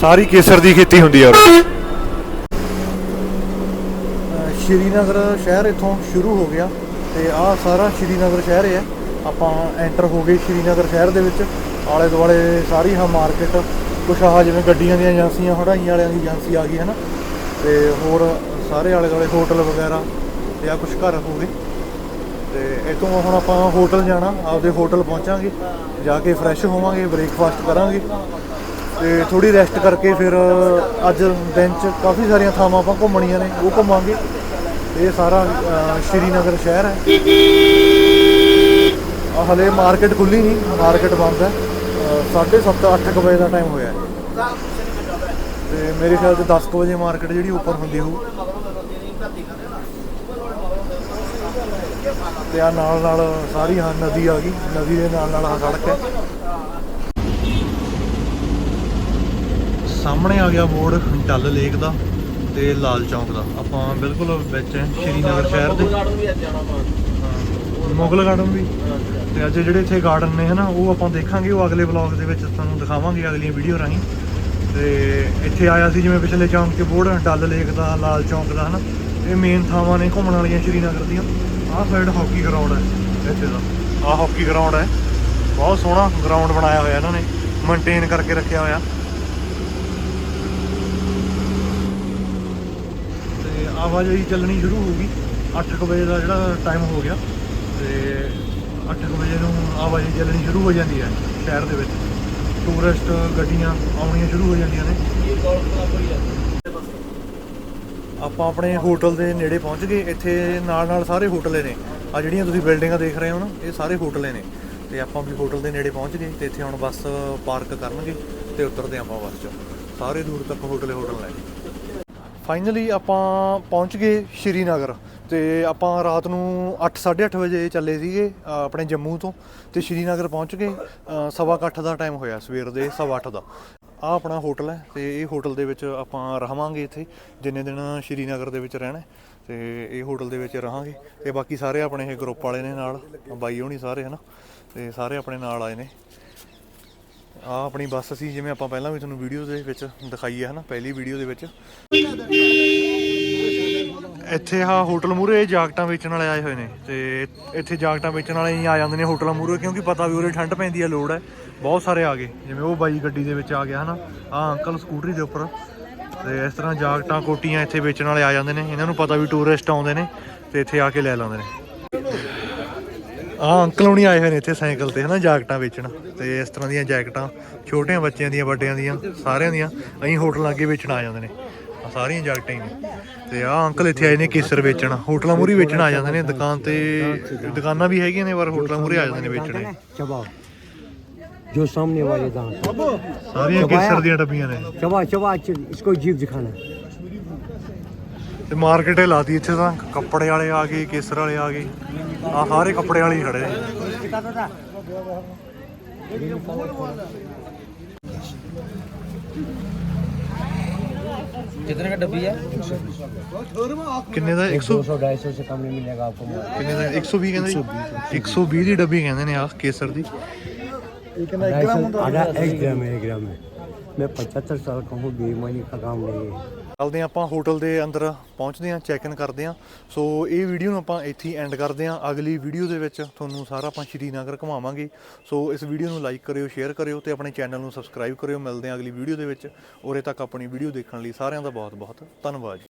ਸਾਰੀ ਕੇਸਰ ਦੀ ਖੇਤੀ ਹੁੰਦੀ ਆ ਸ਼੍ਰੀਨਗਰ ਸ਼ਹਿਰ ਇਥੋਂ ਸ਼ੁਰੂ ਹੋ ਗਿਆ। ਤੇ ਆਹ ਸਾਰਾ ਸ਼੍ਰੀਨਗਰ ਸ਼ਹਿਰ ਹੈ ਆਪਾਂ ਐਂਟਰ ਹੋ ਗਏ ਸ਼੍ਰੀਨਗਰ ਸ਼ਹਿਰ ਦੇ ਵਿੱਚ। ਆਲੇ ਦੁਆਲੇ ਸਾਰੀ ਹਾਂ ਮਾਰਕੀਟ ਕੁਛ ਆਹ ਜਿਵੇਂ ਗੱਡੀਆਂ ਦੀਆਂ ਏਜੰਸੀਆਂ ਹੜਾਈਆਂ ਵਾਲਿਆਂ ਦੀ ਏਜੰਸੀ ਆ ਗਈ, ਹੈ ਨਾ? ਤੇ ਹੋਰ ਸਾਰੇ ਆਲੇ ਦੁਆਲੇ ਹੋਟਲ ਵਗੈਰਾ ਤੇ ਆ ਕੁਛ ਘਰ ਹੋ ਗਏ। ਤੇ ਇਤੋਂ ਹੁਣ ਆਪਾਂ ਹੋਟਲ ਜਾਣਾ, ਆਪਦੇ ਹੋਟਲ ਪਹੁੰਚਾਂਗੇ। ਜਾ ਕੇ ਫਰੈਸ਼ ਹੋਵਾਂਗੇ ਬ੍ਰੇਕਫਾਸਟ ਕਰਾਂਗੇ। ਤੇ ਥੋੜੀ ਰੈਸਟ ਕਰਕੇ ਫਿਰ ਅੱਜ ਦਿਨ ਚ ਕਾਫੀ ਸਾਰੀਆਂ ਥਾਵਾਂ ਆਪਾਂ ਘੁੰਮਣੀਆਂ ਨੇ, ਉਹ ਘੁੰਮਾਂਗੇ। ਇਹ ਸਾਰਾ ਸ਼੍ਰੀਨਗਰ ਸ਼ਹਿਰ ਹੈ। ਆ ਹਲੇ ਮਾਰਕੀਟ ਖੁੱਲੀ ਨਹੀਂ, ਮਾਰਕੀਟ ਬੰਦ ਹੈ। 7:30 8 ਵਜੇ ਦਾ ਟਾਈਮ ਹੋਇਆ ਤੇ ਮੇਰੇ ਖਿਆਲ ਤੇ 10 ਕੁ ਵਜੇ ਮਾਰਕੀਟ ਜਿਹੜੀ ਓਪਨ ਹੁੰਦੀ ਹੋਊ। ਤੇ ਆ ਨਾਲ ਨਾਲ ਸਾਰੀ ਹਾਂ, ਨਦੀ ਆ ਗਈ। ਨਦੀ ਦੇ ਨਾਲ ਨਾਲ ਆ ਸੜਕ ਹੈ। ਸਾਹਮਣੇ ਆ ਗਿਆ ਬੋਰਡ ਡਲ ਲੇਕ ਦਾ। ਤੇ ਲਾਲ ਚੌਂਕ ਦਾ। ਆਪਾਂ ਬਿਲਕੁਲ ਵਿੱਚ ਹੈ ਸ਼੍ਰੀਨਗਰ ਸ਼ਹਿਰ ਦੇ। ਮੁਗਲ ਗਾਰਡਨ ਵੀ ਤੇ ਅੱਜ ਜਿਹੜੇ ਇੱਥੇ ਗਾਰਡਨ ਨੇ ਹਨਾ ਉਹ ਆਪਾਂ ਦੇਖਾਂਗੇ ਉਹ ਅਗਲੇ ਵਲੌਗ ਦੇ ਵਿੱਚ ਤੁਹਾਨੂੰ ਦਿਖਾਵਾਂਗੇ ਅਗਲੀਆਂ ਵੀਡੀਓ ਰਾਹੀਂ। ਤੇ ਇੱਥੇ ਆਇਆ ਸੀ ਜਿਵੇਂ ਪਿਛਲੇ ਚੌਂਕ 'ਚ ਬੋਰਡ ਡੱਲ ਲੇਕ ਦਾ ਲਾਲ ਚੌਂਕ ਦਾ ਹਨਾ। ਇਹ ਮੇਨ ਥਾਵਾਂ ਨੇ ਘੁੰਮਣ ਵਾਲੀਆਂ ਸ਼੍ਰੀਨਗਰ ਦੀਆਂ। ਆਹ ਸਾਈਡ ਹਾਕੀ ਗਰਾਊਂਡ ਹੈ ਇੱਥੇ ਦਾ। ਆਹ ਹਾਕੀ ਗਰਾਊਂਡ ਹੈ। ਬਹੁਤ ਸੋਹਣਾ ਗਰਾਊਂਡ ਬਣਾਇਆ ਹੋਇਆ ਇਹਨਾਂ ਨੇ। ਮੇਨਟੇਨ ਕਰਕੇ ਰੱਖਿਆ ਹੋਇਆ ਤੇ ਆਵਾਜਾਈ ਚੱਲਣੀ ਸ਼ੁਰੂ ਹੋ ਗਈ। 8 ਵਜੇ ਦਾ ਜਿਹੜਾ ਟਾਈਮ ਹੋ ਗਿਆ ਤੇ 8 ਵਜੇ ਨੂੰ ਆਵਾਜਾਈ ਚੱਲਣੀ ਸ਼ੁਰੂ ਹੋ ਜਾਂਦੀ ਹੈ ਸ਼ਹਿਰ ਦੇ ਵਿੱਚ। ਟੂਰਿਸਟ ਗੱਡੀਆਂ ਆਉਣੀਆਂ ਸ਼ੁਰੂ ਹੋ ਜਾਂਦੀਆਂ ਨੇ। ਆਪਾਂ ਆਪਣੇ ਹੋਟਲ ਦੇ ਨੇੜੇ ਪਹੁੰਚ ਗਏ। ਇੱਥੇ ਨਾਲ ਨਾਲ ਸਾਰੇ ਹੋਟਲੇ ਨੇ। ਆ ਜਿਹੜੀਆਂ ਤੁਸੀਂ ਬਿਲਡਿੰਗਾਂ ਦੇਖ ਰਹੇ ਹੋ ਨਾ, ਇਹ ਸਾਰੇ ਹੋਟਲੇ ਨੇ। ਤੇ ਆਪਾਂ ਵੀ ਹੋਟਲ ਦੇ ਨੇੜੇ ਪਹੁੰਚ ਗਏ ਤੇ ਇੱਥੇ ਹੁਣ ਬੱਸ ਪਾਰਕ ਕਰਨਗੇ ਤੇ ਉਤਰਦੇ ਆਪਾਂ ਬੱਸ 'ਚ। ਸਾਰੇ ਦੂਰ ਤੱਕ ਹੋਟਲੇ ਹੋਟਲ ਨੇ। ਫਾਈਨਲੀ ਆਪਾਂ ਪਹੁੰਚ ਗਏ ਸ਼੍ਰੀਨਗਰ ਤੇ ਆਪਾਂ ਰਾਤ ਨੂੰ 8:30 ਵਜੇ ਚੱਲੇ ਸੀਗੇ ਆਪਣੇ ਜੰਮੂ ਤੋਂ ਤੇ ਸ਼੍ਰੀਨਗਰ ਪਹੁੰਚ ਗਏ ਅ, ਸਵਾ ਕੁ ਅੱਠ ਦਾ ਟਾਈਮ ਹੋਇਆ ਸਵੇਰ ਦੇ ਸਵਾ ਅੱਠ ਦਾ। ਆ ਆਪਣਾ ਹੋਟਲ ਹੈ ਤੇ ਇਹ ਹੋਟਲ ਦੇ ਵਿੱਚ ਆਪਾਂ ਰਹਾਂਗੇ ਇੱਥੇ ਜਿੰਨੇ ਦਿਨ ਸ਼੍ਰੀਨਗਰ ਦੇ ਵਿੱਚ ਰਹਿਣਾ ਹੈ। ਤੇ ਇਹ ਹੋਟਲ ਦੇ ਵਿੱਚ ਰਹਾਂਗੇ। ਤੇ ਬਾਕੀ ਸਾਰੇ ਆਪਣੇ ਇਹ ਗਰੁੱਪ ਵਾਲੇ ਨੇ ਨਾਲ ਬਾਈ ਹੋਣੀ ਸਾਰੇ ਹਨਾ? ਤੇ ਸਾਰੇ ਆਪਣੇ ਨਾਲ ਆਏ ਨੇ। ਆ ਆਪਣੀ ਬੱਸ ਸੀ ਜਿਵੇਂ ਆਪਾਂ ਪਹਿਲਾਂ ਵੀ ਤੁਹਾਨੂੰ ਵੀਡੀਓ ਦੇ ਵਿੱਚ ਦਿਖਾਈ ਹੈ ਹਨਾ? ਪਹਿਲੀ ਵੀਡੀਓ ਦੇ ਵਿੱਚ। ਇੱਥੇ ਆ ਹੋਟਲ ਮੂਰੇ ਜਾਕਟਾਂ ਵੇਚਣ ਵਾਲੇ ਆਏ ਹੋਏ ਨੇ ਤੇ ਇੱਥੇ ਜਾਕਟਾਂ ਵੇਚਣ ਵਾਲੇ ਹੀ ਆ ਜਾਂਦੇ ਨੇ ਹੋਟਲਾਂ ਮੂਰੇ ਕਿਉਂਕਿ ਪਤਾ ਵੀ ਉਰੇ ਠੰਡ ਪੈਂਦੀ ਹੈ ਲੋੜ ਹੈ। ਬਹੁਤ ਸਾਰੇ ਆ ਗਏ, ਜਿਵੇਂ ਉਹ ਬਾਈ ਗੱਡੀ ਦੇ ਵਿੱਚ ਆ ਗਿਆ ਹਨਾ। ਆ ਅੰਕਲ ਸਕੂਟਰੀ ਦੇ ਉੱਪਰ। ਤੇ ਇਸ ਤਰ੍ਹਾਂ ਜਾਕਟਾਂ, ਕੋਟੀਆਂ ਇੱਥੇ ਵੇਚਣ ਵਾਲੇ ਆ ਜਾਂਦੇ ਨੇ। ਇਹਨਾਂ ਨੂੰ ਪਤਾ ਵੀ ਟੂਰਿਸਟ ਆਉਂਦੇ ਨੇ ਤੇ ਇੱਥੇ ਆ ਕੇ ਲੈ ਲੈਂਦੇ ਨੇ। ਆ ਅੰਕਲ ਹੁਣੀ ਆਏ ਹੋਏ ਨੇ ਇੱਥੇ ਸਾਈਕਲ ਤੇ ਹਨਾ, ਜਾਕਟਾਂ ਵੇਚਣ। ਤੇ ਇਸ ਤਰ੍ਹਾਂ ਦੀਆਂ ਜੈਕਟਾਂ, ਛੋਟਿਆਂ ਬੱਚਿਆਂ ਦੀਆਂ, ਵੱਡਿਆਂ ਦੀਆਂ, ਸਾਰਿਆਂ ਦੀਆਂ, ਅਸੀਂ ਹੋਟਲ ਅੱਗੇ ਵੇਚਣ ਆ ਜਾਂਦੇ ਨੇ। ਸਾਰੀਆਂ ਜੈਕਟਾਂ ਹੀ ਨੇ। ਤੇ ਆ ਅੰਕਲ ਇੱਥੇ ਆਏ ਨੇ ਕੇਸਰ ਵੇਚਣ। ਹੋਟਲਾਂ ਮੂਰੀ ਵੇਚਣ ਆ ਜਾਂਦੇ ਨੇ। ਦੁਕਾਨ ਤੇ ਦੁਕਾਨਾਂ ਵੀ ਹੈਗੀਆਂ ਨੇ ਪਰ ਹੋਟਲਾਂ ਮੂਰੀ ਆ ਜਾਂਦੇ ਨੇ ਵੇਚਣੇ। ਜੋ ਸਾਹਮਣੇ ਵਾਲੇ ਦਾਂ। ਸਾਰੀਆਂ ਕੇਸਰ ਦੀਆਂ ਡੱਬੀਆਂ ਨੇ। ਚਬਾ ਚਬਾ ਇਸਕੋ ਜੀਵ ਦਿਖਾਣਾ। ਤੇ ਮਾਰਕੀਟ ਹੀ ਲਾਤੀ ਇੱਥੇ ਤਾਂ। ਕੱਪੜੇ ਵਾਲੇ ਆ ਗਏ ਕੇਸਰ ਵਾਲੇ ਆ ਗਏ। ਆ ਸਾਰੇ ਕੱਪੜੇ ਵਾਲੇ ਖੜੇ ਨੇ। कितने का डब्बी है ਕਿੰਨੇ ਦਾ 100 दो सौ ढाई सौ से कम नहीं मिलेगा आपको ਕਿੰਨੇ ਦਾ 120 ਕਹਿੰਦੇ ਜੀ 120 ਦੀ ਡੱਬੀ ਕਹਿੰਦੇ ਨੇ ਆ ਕੇਸਰ ਦੀ ढाई सौ आधा एक ग्राम है एक ग्राम है मैं पचहत्तर साल का हूँ बेईमानी का काम नहीं है ਚੱਲਦੇ ਹਾਂ ਆਪਾਂ ਹੋਟਲ ਦੇ ਅੰਦਰ, ਪਹੁੰਚਦੇ ਹਾਂ ਚੈੱਕ ਇਨ ਕਰਦੇ ਹਾਂ। ਸੋ ਇਹ ਵੀਡੀਓ ਨੂੰ ਆਪਾਂ ਇੱਥੇ ਹੀ ਐਂਡ ਕਰਦੇ ਹਾਂ। ਅਗਲੀ ਵੀਡੀਓ ਦੇ ਵਿੱਚ ਤੁਹਾਨੂੰ ਸਾਰਾ ਆਪਾਂ ਸ਼੍ਰੀਨਗਰ ਘੁਮਾਵਾਂਗੇ। ਸੋ ਇਸ ਵੀਡੀਓ ਨੂੰ ਲਾਈਕ ਕਰਿਓ ਸ਼ੇਅਰ ਕਰਿਓ ਤੇ ਆਪਣੇ ਚੈਨਲ ਨੂੰ ਸਬਸਕ੍ਰਾਈਬ ਕਰਿਓ। ਮਿਲਦੇ ਹਾਂ ਅਗਲੀ ਵੀਡੀਓ ਦੇ ਵਿੱਚ। ਉਰੇ ਤੱਕ ਆਪਣੀ ਵੀਡੀਓ ਦੇਖਣ ਲਈ ਸਾਰਿਆਂ ਦਾ ਬਹੁਤ ਬਹੁਤ ਧੰਨਵਾਦ। ਜੀ